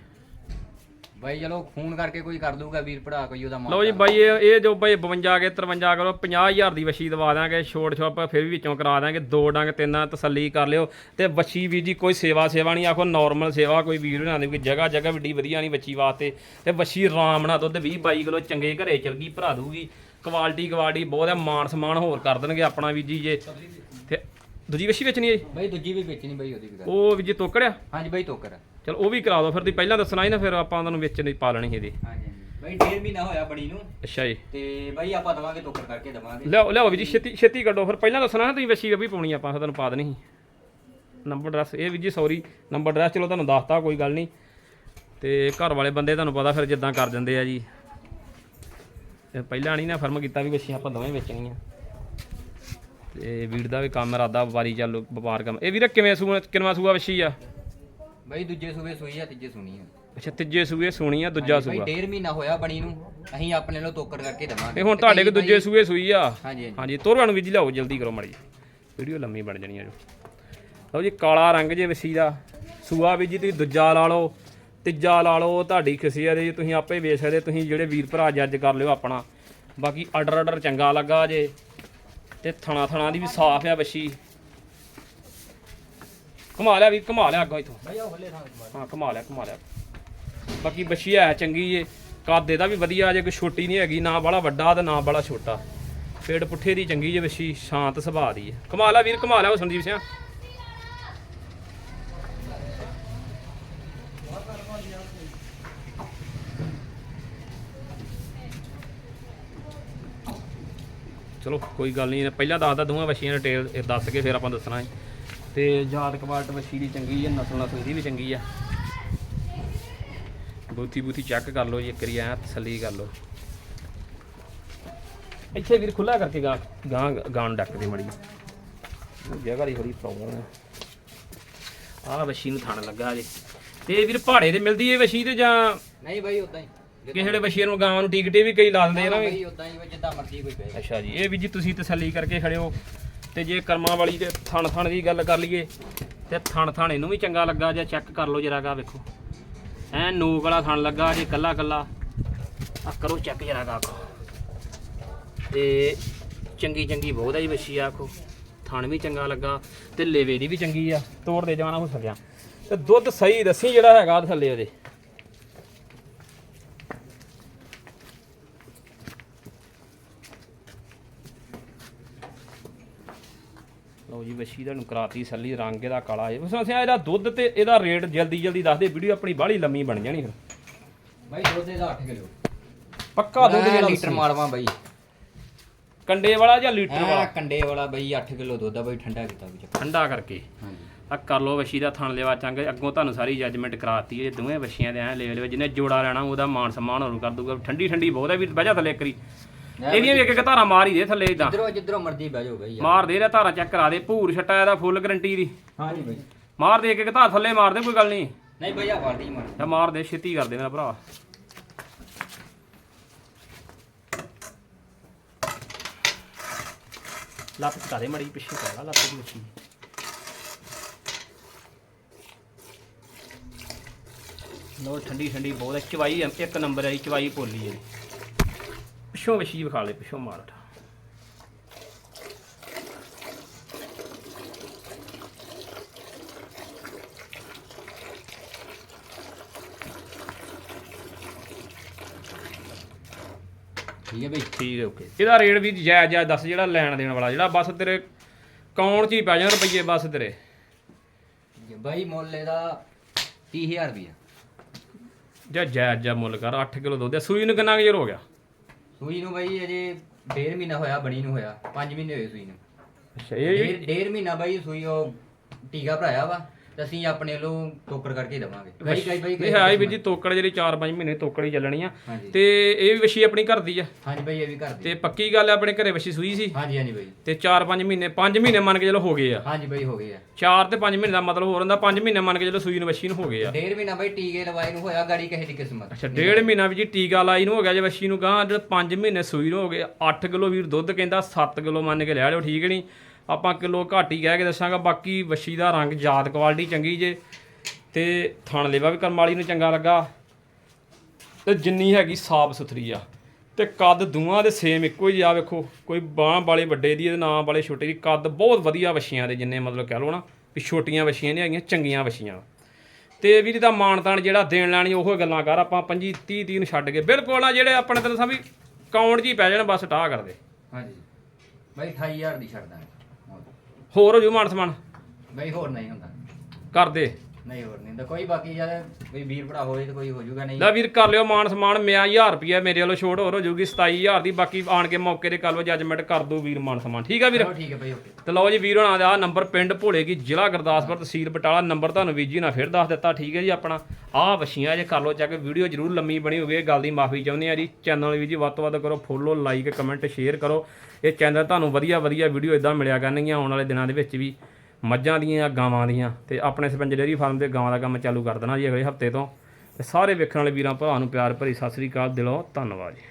Speaker 2: ਬਾਈ ਚਲੋ ਫੋਨ ਕਰਕੇ ਕੋਈ ਕਰ ਦੂਗਾ ਵੀਰ ਭਰਾ ਕੋਈ ਉਹਦਾ
Speaker 1: ਲਓ ਜੀ ਬਾਈ ਇਹ ਇਹ ਜੋ ਬਾਈ 52 ਕੇ 53 ਕਰੋ 50000 ਦੀ ਵਸ਼ੀ ਦਵਾ ਦਾਂਗੇ ਛੋਟ ਛੋਪ ਫਿਰ ਵੀ ਵਿੱਚੋਂ ਕਰਾ ਦਾਂਗੇ ਦੋ ਡੰਗ ਤਿੰਨ ਤਸੱਲੀ ਕਰ ਲਿਓ। ਤੇ ਵਸ਼ੀ ਵੀ ਜੀ ਕੋਈ ਸੇਵਾ ਸੇਵਾ ਨਹੀਂ ਆਖੋ ਨਾਰਮਲ ਸੇਵਾ ਕੋਈ ਵੀਰ ਬਣਾ ਦੇ ਕੋਈ ਜਗ੍ਹਾ ਜਗ੍ਹਾ ਵੱਡੀ ਵਧੀਆ ਨਹੀਂ ਬੱਚੀ ਵਾਸਤੇ। ਤੇ ਵਸ਼ੀ ਆਰਾਮ ਨਾਲ ਦੁੱਧ 20 22 ਕਿਲੋ ਚੰਗੇ ਘਰੇ ਚਲ ਗਈ ਭਰਾ ਦੂਗੀ ਕੁਆਲਿਟੀ ਕੁਆਲਿਟੀ ਬਹੁਤ ਹੈ ਮਾਨ ਸਮਾਨ ਹੋਰ ਕਰ ਦੇਣਗੇ ਆਪਣਾ ਵੀ ਜੀ ਜੇ। ਦੂਜੀ ਵਸ਼ੀ ਵੇਚਣੀ ਹੈ ਜੀ?
Speaker 2: ਬਾਈ ਦੂਜੀ ਵੀ ਵੇਚਣੀ ਬਾਈ ਉਹਦੀ ਵੀ ਗੱਲ
Speaker 1: ਉਹ ਵੀ ਜੀ ਤੋਕੜਿਆ
Speaker 2: ਹਾਂਜੀ ਬਾਈ ਟੋਕਰ
Speaker 1: ਚਲ ਉਹ ਵੀ ਕਰਾ ਦਿਓ ਫਿਰ ਤੁਸੀਂ ਪਹਿਲਾਂ ਦੱਸਣਾ ਹੀ ਨਾ ਫਿਰ ਆਪਾਂ ਉਹਨਾਂ ਨੂੰ ਵੇਚਣ ਦੀ ਪਾ ਲੈਣੀ ਇਹਦੀ।
Speaker 2: ਹਾਂਜੀ ਹਾਂਜੀ। ਬਾਈ ਡੇਢ ਮਹੀਨਾ ਹੋਇਆ ਬਣੀ ਨੂੰ।
Speaker 1: ਅੱਛਾ ਜੀ।
Speaker 2: ਤੇ ਬਾਈ ਆਪਾਂ ਦਵਾਂਗੇ ਟੋਕਰ ਕਰਕੇ ਦਵਾਂਗੇ।
Speaker 1: ਲਿਆਓ ਲਿਆਓ ਵੀ ਜੀ ਛੇਤੀ ਛੇਤੀ ਕੱਢੋ। ਫਿਰ ਪਹਿਲਾਂ ਦੱਸਣਾ ਨਾ ਤੁਸੀਂ ਵਸ਼ੀ ਵੀ ਪਾਉਣੀ ਆਪਾਂ ਫਿਰ ਤੁਹਾਨੂੰ ਪਾ ਦੇਣੀ ਸੀ। ਨੰਬਰ ਐਡਰੈਸ ਇਹ ਵੀ ਜੀ ਸੌਰੀ ਨੰਬਰ ਐਡਰੈਸ ਚਲੋ ਤੁਹਾਨੂੰ ਦੱਸਤਾ ਕੋਈ ਗੱਲ ਨਹੀਂ। ਤੇ ਘਰ ਵਾਲੇ ਬੰਦੇ ਤੁਹਾਨੂੰ ਪਤਾ ਫਿਰ ਜਿੱਦਾਂ ਕਰ ਦਿੰਦੇ ਆ ਜੀ। ਤੇ ਪਹਿਲਾਂ ਨਹੀਂ ਨਾ ਫਰਮ ਕੀਤਾ ਵੀ ਵਸ਼ੀਆਂ ਆਪਾਂ ਦੋਵੇਂ ਵੇਚਣੀਆਂ। ਤੇ ਵੀਰ ਦਾ ਵੀ ਕੰਮ ਇਰਾਦਾ ਵਪਾਰੀ ਚੱਲੂ ਵਪਾਰ ਕੰਮ। ਇਹ ਵੀਰ ਕਿਵੇਂ ਸੂਆ ਕਿੰਨਵਾਂ ਸੂਆ ਵਸ਼ੀ ਆ?
Speaker 2: ਬਾਈ ਦੂਜੇ ਸੂਬੇ ਸੂਈ ਆ ਤੀਜੇ ਸੁਣੀ ਆ।
Speaker 1: ਅੱਛਾ ਤੀਜੇ ਸੂਏ ਸੋਣੀ ਆ ਦੂਜਾ
Speaker 2: ਬਾਈ
Speaker 1: ਸੂਆ।
Speaker 2: ਡੇਢ ਮਹੀਨਾ ਹੋਇਆ ਬਣੀ ਨੂੰ ਅਸੀਂ ਆਪਣੇ ਲੋ ਟੋਕਰ ਕਰਕੇ ਦਵਾਂਗੇ।
Speaker 1: ਤੇ ਹੁਣ ਤੁਹਾਡੇ ਕੋ ਦੂਜੇ ਸੂਏ ਸੂਈ ਆ?
Speaker 2: ਹਾਂਜੀ ਹਾਂਜੀ।
Speaker 1: ਤੋਰਵਾਂ ਨੂੰ ਵੀ ਜੀ ਲਿਆਓ ਜਲਦੀ ਕਰੋ ਮਾੜੀ ਵੀਡੀਓ ਲੰਮੀ ਬਣ ਜਾਣੀ ਆ ਜੋ। ਲਓ ਜੀ ਕਾਲਾ ਰੰਗ ਜੇ ਵਸੀ ਦਾ। ਸੂਆ ਵੀ ਜੀ ਤੁਸੀਂ ਦੂਜਾ ਲਾ ਲਓ ਤੀਜਾ ਲਾ ਲਓ ਤੁਹਾਡੀ ਖੁਸ਼ੀ ਆ ਜੀ ਤੁਸੀਂ ਆਪੇ ਵੇਚ ਸਕਦੇ ਤੁਸੀਂ ਜਿਹੜੇ ਵੀਰ ਭਰਾ ਜੱਜ ਕਰ ਲਿਓ ਆਪਣਾ। ਬਾਕੀ ਆਰਡਰ ਆਰਡਰ ਚੰਗਾ ਲੱਗਾ ਜੇ। ਤੇ ਥਣਾ ਥਣਾ ਦੀ ਵੀ ਸਾਫ਼ ਆ ਵਸ਼ੀ ਕਮਾ ਲਿਆ ਵੀ ਕਮਾ ਲਿਆ ਅੱਗੋਂ ਇਥੋਂ।
Speaker 2: ਬਾਈ ਉਹ ਹੱਲੇ ਥਾਂ
Speaker 1: ਹਾਂ ਕਮਾ ਲਿਆ ਕਮਾ ਲਿਆ। ਬਾਕੀ ਬੱਚੀ ਹੈ ਚੰਗੀ ਏ। ਕੱਦ ਇਹਦਾ ਵੀ ਵਧੀਆ ਜੇ ਕੋਈ ਛੋਟੀ ਨਹੀਂ ਹੈਗੀ ਨਾ ਬੜਾ ਵੱਡਾ ਤੇ ਨਾ ਬੜਾ ਛੋਟਾ। ਪੇੜ ਪੁੱਠੇ ਦੀ ਚੰਗੀ ਜੇ ਬੱਚੀ ਸ਼ਾਂਤ ਸੁਭਾਅ ਦੀ ਹੈ ਕਮਾ ਲਿਆ ਵੀਰ ਕਮਾ ਲਿਆ ਉਹ ਸੰਦੀਪ ਸਿੰਘ ਚਲੋ, ਕੋਈ ਗੱਲ ਨਹੀਂ। ਪਹਿਲਾਂ ਦੱਸਦਾ ਦੋਵਾਂ ਬੱਚੀਆਂ ਡਿਟੇਲ ਦੱਸ ਕੇ ਫਿਰ ਆਪਾਂ ਦੱਸਣਾ ਹੈ। ਤੇ ਜਾਤ ਕਵਾਟ ਬੱਚੀ ਦੀ ਚੰਗੀ ਹੈ ਨਸਲ ਨਸਲ ਦੀ ਵੀ ਚੰਗੀ ਆ। ਬੂਥੀ ਬੂਥੀ ਚੈੱਕ ਕਰ ਲਓ ਜੀ, ਇੱਕ ਵਾਰੀ ਐ ਤਸੱਲੀ ਕਰ ਲਓ। ਇੱਥੇ ਵੀਰ ਖੁੱਲਾ ਕਰਕੇ ਗਾ, ਗਾਂ ਗਾਣ ਡੱਕ ਦੇ ਮੜੀ ਜਗ੍ਹਾ ਦੀ ਥੋੜੀ ਪ੍ਰੋਬਲਮ ਹੈ ਆਹ ਵਸ਼ੀ ਨੂੰ ਥਣ ਲੱਗਾ ਜੇ ਤੇ ਇਹ ਵੀਰ, ਪਹਾੜੇ ਤੇ ਮਿਲਦੀ ਏ ਵਸ਼ੀ ਤੇ ਜਾਂ
Speaker 2: ਨਹੀਂ ਬਾਈ ਉਦਾਂ ਹੀ।
Speaker 1: ਕਿਸੇ ਜਿਹੜੇ ਵਸ਼ੀਆਂ ਨੂੰ ਗਾਂ ਨੂੰ ਟਿਕਟੇ ਵੀ ਕਈ ਲਾ ਦਿੰਦੇ ਆ ਨਾ ਵੀ।
Speaker 2: ਬਾਈ ਉਦਾਂ ਹੀ ਵਾ, ਜਿੱਦਾਂ ਮਰਜ਼ੀ ਕੋਈ ਕਹੇ
Speaker 1: ਅੱਛਾ ਜੀ ਇਹ ਵੀ ਜੀ ਤੁਸੀਂ ਤਸੱਲੀ ਕਰਕੇ ਖੜਿਓ ਤੇ ਜੇ ਕਰਮਾਂ ਵਾਲੀ ਤੇ ਥਣ ਥਣ ਦੀ ਗੱਲ ਕਰ ਲਈਏ ਤੇ ਥਣ ਥਣ ਇਹਨੂੰ ਵੀ ਚੰਗਾ ਲੱਗਾ ਜੇ ਚੈੱਕ ਕਰ ਲਓ ਜਰਾ ਗਾ ਵੇਖੋ। ਐ ਨੂਕ ਵਾਲਾ ਥਣ ਲੱਗਾ ਜੇ ਕੱਲਾ ਕੱਲਾ ਆ ਕਰੋ ਚੈੱਕ ਜਰਾ ਗਾ ਆਖੋ। ਤੇ ਚੰਗੀ ਚੰਗੀ ਬਹੁਤ ਆ ਜੀ ਬੱਚੀ ਆਖੋ। ਥਣ ਵੀ ਚੰਗਾ ਲੱਗਾ ਤੇ ਲੇਵੇ ਦੀ ਵੀ ਚੰਗੀ ਆ ਤੋੜ ਦੇ ਜਾਣਾ ਹੋ ਸਕਿਆ ਤੇ ਦੁੱਧ ਸਹੀ ਦੱਸੀ ਜਿਹੜਾ ਹੈਗਾ ਥੱਲੇ ਉਹਦੇ। ਲਓ ਜੀ ਵਸ਼ੀ ਦਾ ਨੂੰ ਕਰਾਤੀ ਸੱਲੀ ਰੰਗ ਇਹਦਾ ਕਾਲਾ ਹੈ। ਉਸ ਅਸੀਂ ਇਹਦਾ ਦੁੱਧ ਤੇ ਇਹਦਾ ਰੇਟ ਜਲਦੀ ਜਲਦੀ ਦੱਸ ਦੇ ਵੀਡੀਓ ਆਪਣੀ ਬਾਹਲੀ ਲੰਮੀ ਬਣ ਜਾਣੀ ਫਿਰ।
Speaker 2: ਬਾਈ ਦੁੱਧ ਇਹਦਾ 8 ਕਿਲੋ।
Speaker 1: ਪੱਕਾ ਦੁੱਧ ਜਿਹੜਾ
Speaker 2: ਲੀਟਰ ਮਾਰਵਾ ਬਾਈ।
Speaker 1: ਕੰਡੇ ਵਾਲਾ ਜਾਂ ਲੀਟਰ ਵਾਲਾ?
Speaker 2: ਕੰਡੇ ਵਾਲਾ ਬਾਈ 8 ਕਿਲੋ ਦੁੱਧ ਆ ਬਾਈ ਠੰਡਾ ਕੀਤਾ ਵਿੱਚ
Speaker 1: ਠੰਡਾ ਕਰਕੇ।
Speaker 2: ਹਾਂਜੀ।
Speaker 1: ਆ ਕਰ ਲਓ ਵਸ਼ੀ ਦਾ ਥਣ ਲੈਵਾ ਚੰਗ ਅੱਗੋਂ ਤੁਹਾਨੂੰ ਸਾਰੀ ਜੱਜਮੈਂਟ ਕਰਾਤੀ ਇਹ ਦੋਵੇਂ ਵਸ਼ੀਆਂ ਦੇ ਐ ਲੈ ਲੈ ਜਿਹਨੇ ਜੋੜਾ ਲੈਣਾ ਉਹਦਾ ਮਾਨ ਸਨਮਾਨ ਹੋਰ ਕਰ ਦੂਗਾ ਠੰਡੀ ਠੰਡੀ ਬਹੁਤ ਹੈ ਵੀ ਬਹਿ ਜਾ ਥੱਲੇ ਕਰੀ ਇਹਦੀਆਂ ਵੀ ਇੱਕ ਇੱਕ ਧਾਰਾ ਮਾਰ ਹੀ ਦੇ ਥੱਲੇ ਇਦਾਂ
Speaker 2: ਜਿੱਧਰੋਂ ਜਿੱਧਰੋਂ ਮਰਜ਼ੀ ਬਹਿ ਜਾਓ ਬਾਈ ਯਾਰ।
Speaker 1: ਮਾਰ ਦੇ ਰਿਹਾ ਧਾਰਾ ਚੈੱਕ ਕਰਾ ਦੇ। ਭੂਰ ਛੱਟਾ ਇਹਦਾ ਫੁੱਲ ਗਰੰਟੀ ਦੀ।
Speaker 2: ਹਾਂਜੀ ਬਾਈ
Speaker 1: ਮਾਰ ਦੇ ਇੱਕ ਇੱਕ ਧਾਰ ਥੱਲੇ ਮਾਰ ਦੇ ਕੋਈ ਗੱਲ ਨਹੀਂ।
Speaker 2: ਨਹੀਂ ਬਾਈ ਆ ਵਾਰਦੀ ਮਾਰ।
Speaker 1: ਤਾਂ ਮਾਰ ਦੇ ਛੇਤੀ ਕਰ ਦੇ ਮੇਰਾ ਭਰਾ। ਲੱਤ ਘਟਾ ਦੇ ਮੜੀ ਪਿੱਛੇ ਕਰ ਲਾ ਲੱਤ ਦੀ ਮੱਛੀ ਲੋ ਠੰਡੀ ਠੰਡੀ ਬਹੁਤ ਹੈ। ਚਵਾਈ ਇੱਕ ਨੰਬਰ ਹੈ ਚਵਾਈ ਪੋਲੀ ਹੈ। ਪਿੱਛੋਂ ਵਸ਼ੀ ਵਿਖਾ ਲੈ ਪਿੱਛੋਂ ਮਾਰ ਉਠਾ
Speaker 2: ਠੀਕ ਹੈ ਬਾਈ?
Speaker 1: ਠੀਕ ਹੈ ਓਕੇ ਇਹਦਾ ਰੇਟ ਵੀ ਜਾਇਜ਼ ਜਾਇਜ਼ ਦੱਸ ਜਿਹੜਾ ਲੈਣ ਦੇਣ ਵਾਲਾ ਜਿਹੜਾ ਬਸ ਤੇਰੇ ਕੌਣ ਚ ਹੀ ਪੈ ਜਾਣ ਰੁਪਈਏ ਬਸ ਤੇਰੇ।
Speaker 2: ਬਾਈ ਮੁੱਲ ਇਹਦਾ 30000 ਰੁਪਇਆ
Speaker 1: ਜਾਂ ਜਾਇਜ਼ ਜਾ ਮੁੱਲ ਕਰ 8 ਕਿਲੋ ਦੁੱਧ ਆ। ਸੂਈ ਨੂੰ ਕਿੰਨਾ ਕੁ ਚਿਰ ਹੋ ਗਿਆ?
Speaker 2: ਸੂਈ ਨੂੰ ਬਾਈ ਅਜੇ ਡੇਢ ਮਹੀਨਾ ਹੋਇਆ ਬਣੀ ਨੂੰ ਹੋਇਆ। 5 ਮਹੀਨੇ ਹੋਏ ਸੂਈ ਨੂੰ।
Speaker 1: ਅੱਛਾ ਇਹ
Speaker 2: ਡੇਢ ਡੇਢ ਮਹੀਨਾ ਬਾਈ ਸੂਈ ਉਹ ਟੀਕਾ ਭਰਾਇਆ ਵਾ। ਤੇ ਅਸੀਂ ਆਪਣੇ ਵੱਲੋਂ ਟੋਕਰ ਕਰਕੇ ਦੇਵਾਂਗੇ। ਕਈ ਕਈ ਬਾਈ
Speaker 1: ਨਹੀਂ ਹੈ ਹੀ ਵੀਰ ਜੀ ਤੋਕੜ ਜਿਹੜੀ 4-5 ਮਹੀਨੇ ਤੋਕੜ ਹੀ ਚੱਲਣੀ ਆ।
Speaker 2: ਹਾਂਜੀ।
Speaker 1: ਤੇ ਇਹ ਵੀ ਵਸ਼ੀ ਆਪਣੀ ਘਰ ਦੀ ਆ।
Speaker 2: ਹਾਂਜੀ ਬਾਈ ਇਹ ਵੀ ਕਰਦੇ
Speaker 1: ਤੇ ਪੱਕੀ ਗੱਲ ਆ ਆਪਣੇ ਘਰੇ ਵਸ਼ੀ ਸੂਈ ਸੀ।
Speaker 2: ਹਾਂਜੀ ਹਾਂਜੀ ਬਾਈ।
Speaker 1: ਤੇ 4-5 ਮਹੀਨੇ 5 ਮਹੀਨੇ ਮੰਨ ਕੇ ਚਲੋ ਹੋ ਗਏ ਆ।
Speaker 2: ਹਾਂਜੀ ਬਾਈ ਹੋ ਗਏ ਆ।
Speaker 1: 4 ਤੇ 5 ਮਹੀਨੇ ਦਾ ਮਤਲਬ ਹੋਰ ਹੁੰਦਾ 5 ਮਹੀਨੇ ਮੰਨ ਕੇ ਚਲੋ ਸੂਈ ਨੂੰ ਵਸ਼ੀ ਨੂੰ ਹੋ ਗਏ ਆ।
Speaker 2: ਡੇਢ ਮਹੀਨਾ ਬਾਈ ਟੀਕੇ ਲਵਾਏ ਨੂੰ ਹੋਇਆ ਗਾੜੀ ਕਿਸੇ ਦੀ ਕਿਸਮਤ।
Speaker 1: ਅੱਛਾ ਡੇਢ ਮਹੀਨਾ ਵੀ ਜੀ ਟੀਕਾ ਲਾਈ ਨੂੰ ਹੋ ਗਿਆ ਜੇ ਵਸ਼ੀ ਨੂੰ ਗਾਂ ਜਿਹੜਾ 5 ਮਹੀਨੇ ਸੂਈ ਨੂੰ ਹੋ ਗਏ। 8 ਕਿਲੋ ਵੀਰ ਦੁੱਧ ਕਹਿੰਦਾ 7 ਕਿਲੋ ਮੰਨ ਕੇ ਲੈ ਲਿਓ ਠੀਕ ਨਹੀਂ। ਆਪਾਂ ਕਿਲੋ ਘੱਟ ਹੀ ਕਹਿ ਕੇ ਦੱਸਾਂਗਾ, ਬਾਕੀ ਵੱਛੀ ਦਾ ਰੰਗ ਜਾਤ ਕੁਆਲਿਟੀ ਚੰਗੀ ਜੇ ਤੇ ਥਣ ਲੇਵਾ ਵੀ ਕਰਮ ਵਾਲੀ ਨੂੰ ਚੰਗਾ ਲੱਗਾ। ਤੇ ਜਿੰਨੀ ਹੈਗੀ ਸਾਫ਼ ਸੁਥਰੀ ਆ। ਤੇ ਕੱਦ ਦੋਵਾਂ ਦੇ ਸੇਮ ਇੱਕੋ ਹੀ ਆ ਵੇਖੋ, ਕੋਈ ਬਾਹ ਵਾਲੇ ਵੱਡੇ ਦੀ ਤੇ ਨਾਂ ਵਾਲੇ ਛੋਟੇ ਦੀ। ਕੱਦ ਬਹੁਤ ਵਧੀਆ ਵਸ਼ੀਆਂ ਦੇ ਜਿੰਨੇ ਮਤਲਬ ਕਹਿ ਲਓ ਨਾ ਵੀ ਛੋਟੀਆਂ ਵਸ਼ੀਆਂ ਨਹੀਂ ਹੈਗੀਆਂ, ਚੰਗੀਆਂ ਵਸ਼ੀਆਂ ਤੇ ਵੀਰ ਦਾ ਮਾਣ ਤਾਣ ਜਿਹੜਾ ਦੇਣ ਲੈਣੀ ਉਹ ਗੱਲਾਂ ਕਰ, ਆਪਾਂ 25 30 30 ਨੂੰ ਛੱਡ ਕੇ ਬਿਲਕੁਲ ਆ ਜਿਹੜੇ ਆਪਣੇ ਤੈਨੂੰ ਵੀ ਕਾਊਂਟ 'ਚ ਹੀ ਪੈ ਜਾਣ, ਬਸ ਟਾਹ ਕਰਦੇ।
Speaker 2: ਹਾਂਜੀ। ਬਾਈ 28000 ਦੀ ਛੱਡ ਦਾਂਗੇ।
Speaker 1: ਹੋਰ ਹੋ ਜੂ ਮਾਨ ਸਮਾਨ?
Speaker 2: ਬਾਈ ਹੋਰ ਨਹੀਂ ਹੁੰਦਾ।
Speaker 1: ਕਰਦੇ
Speaker 2: ਨਹੀਂ ਹੋਰ ਨਹੀਂ। ਹੁੰਦਾ ਕੋਈ ਬਾਕੀ ਜਦ ਕੋਈ ਵੀਰ ਭਰਾ ਹੋਏ ਤੇ ਕੋਈ ਹੋ ਜਾਊਗਾ ਨਹੀਂ।
Speaker 1: ਲੈ ਵੀਰ ਕਰ ਲਿਓ ਮਾਨ ਸਮਾਨ ਮੈਂ 1000 ਰੁਪਿਆ ਮੇਰੇ ਵੱਲੋਂ ਛੋਟ ਹੋਰ ਹੋ ਜੂਗੀ 27000 ਦੀ ਬਾਕੀ ਆਣ ਕੇ ਮੌਕੇ ਤੇ ਕਰ ਲਓ ਜੱਜਮੈਂਟ ਕਰ ਦੋ ਵੀਰ ਮਾਨ ਸਮਾਨ। ਠੀਕ ਆ ਵੀਰ?
Speaker 2: ਚਲੋ ਠੀਕ ਹੈ ਬਾਈ ਓਕੇ।
Speaker 1: ਤੇ ਲਓ ਜੀ ਵੀਰ ਹੋਣਾ ਦਾ ਨੰਬਰ ਪਿੰਡ ਭੋਲੇ ਕੀ ਜ਼ਿਲ੍ਹਾ ਗੁਰਦਾਸਪੁਰ ਤਹਿਸੀਲ ਬਟਾਲਾ। ਨੰਬਰ ਤੁਹਾਨੂੰ ਵੀਰ ਜੀ ਨਾਲ ਫਿਰ ਦੱਸ ਦਿੱਤਾ ਠੀਕ ਹੈ ਜੀ ਆਪਣਾ। ਆਹ ਵਸ਼ੀਆਂ ਜੇ ਕਰ ਲਓ ਚੱਕ ਵੀਡੀਓ ਜਰੂਰ ਲੰਮੀ ਬਣੀ ਹੋਵੇ ਇਹ ਗੱਲ ਦੀ ਮਾਫੀ ਚਾਹੁੰਦੇ ਆ ਜੀ। ਚੈਨਲ ਵੀ ਜੀ ਵੱਧ ਤੋਂ ਵੱਧ ਕਰੋ ਫੋਲੋ ਲਾਈਕ ਕਮੈਂਟ ਸ਼ੇਅਰ ਕਰੋ। ਇਹ ਚੈਨਲ ਤੁਹਾਨੂੰ ਵਧੀਆ ਵਧੀਆ ਵੀਡੀਓ ਇਦਾਂ ਮਿਲਿਆ ਕਰਨਗੀਆਂ ਆਉਣ ਵਾਲੇ ਦਿਨਾਂ ਦੇ ਵਿੱਚ ਵੀ। ਮੱਝਾਂ ਦੀਆਂ ਗਾਵਾਂ ਦੀਆਂ ਤੇ ਆਪਣੇ ਸਪੰਜ ਡੇਅਰੀ ਫਾਰਮ ਦੇ ਗਾਵਾਂ ਦਾ ਕੰਮ ਚਾਲੂ ਕਰ ਦੇਣਾ ਜੀ ਅਗਲੇ ਹਫ਼ਤੇ ਤੋਂ। ਤੇ ਸਾਰੇ ਵੇਖਣ ਵਾਲੇ ਵੀਰਾਂ, ਭਰਾਵਾਂ ਨੂੰ ਪਿਆਰ ਭਰੀ ਸਤਿ ਸ੍ਰੀ ਅਕਾਲ, ਦਿਲੋਂ ਧੰਨਵਾਦ ਜੀ।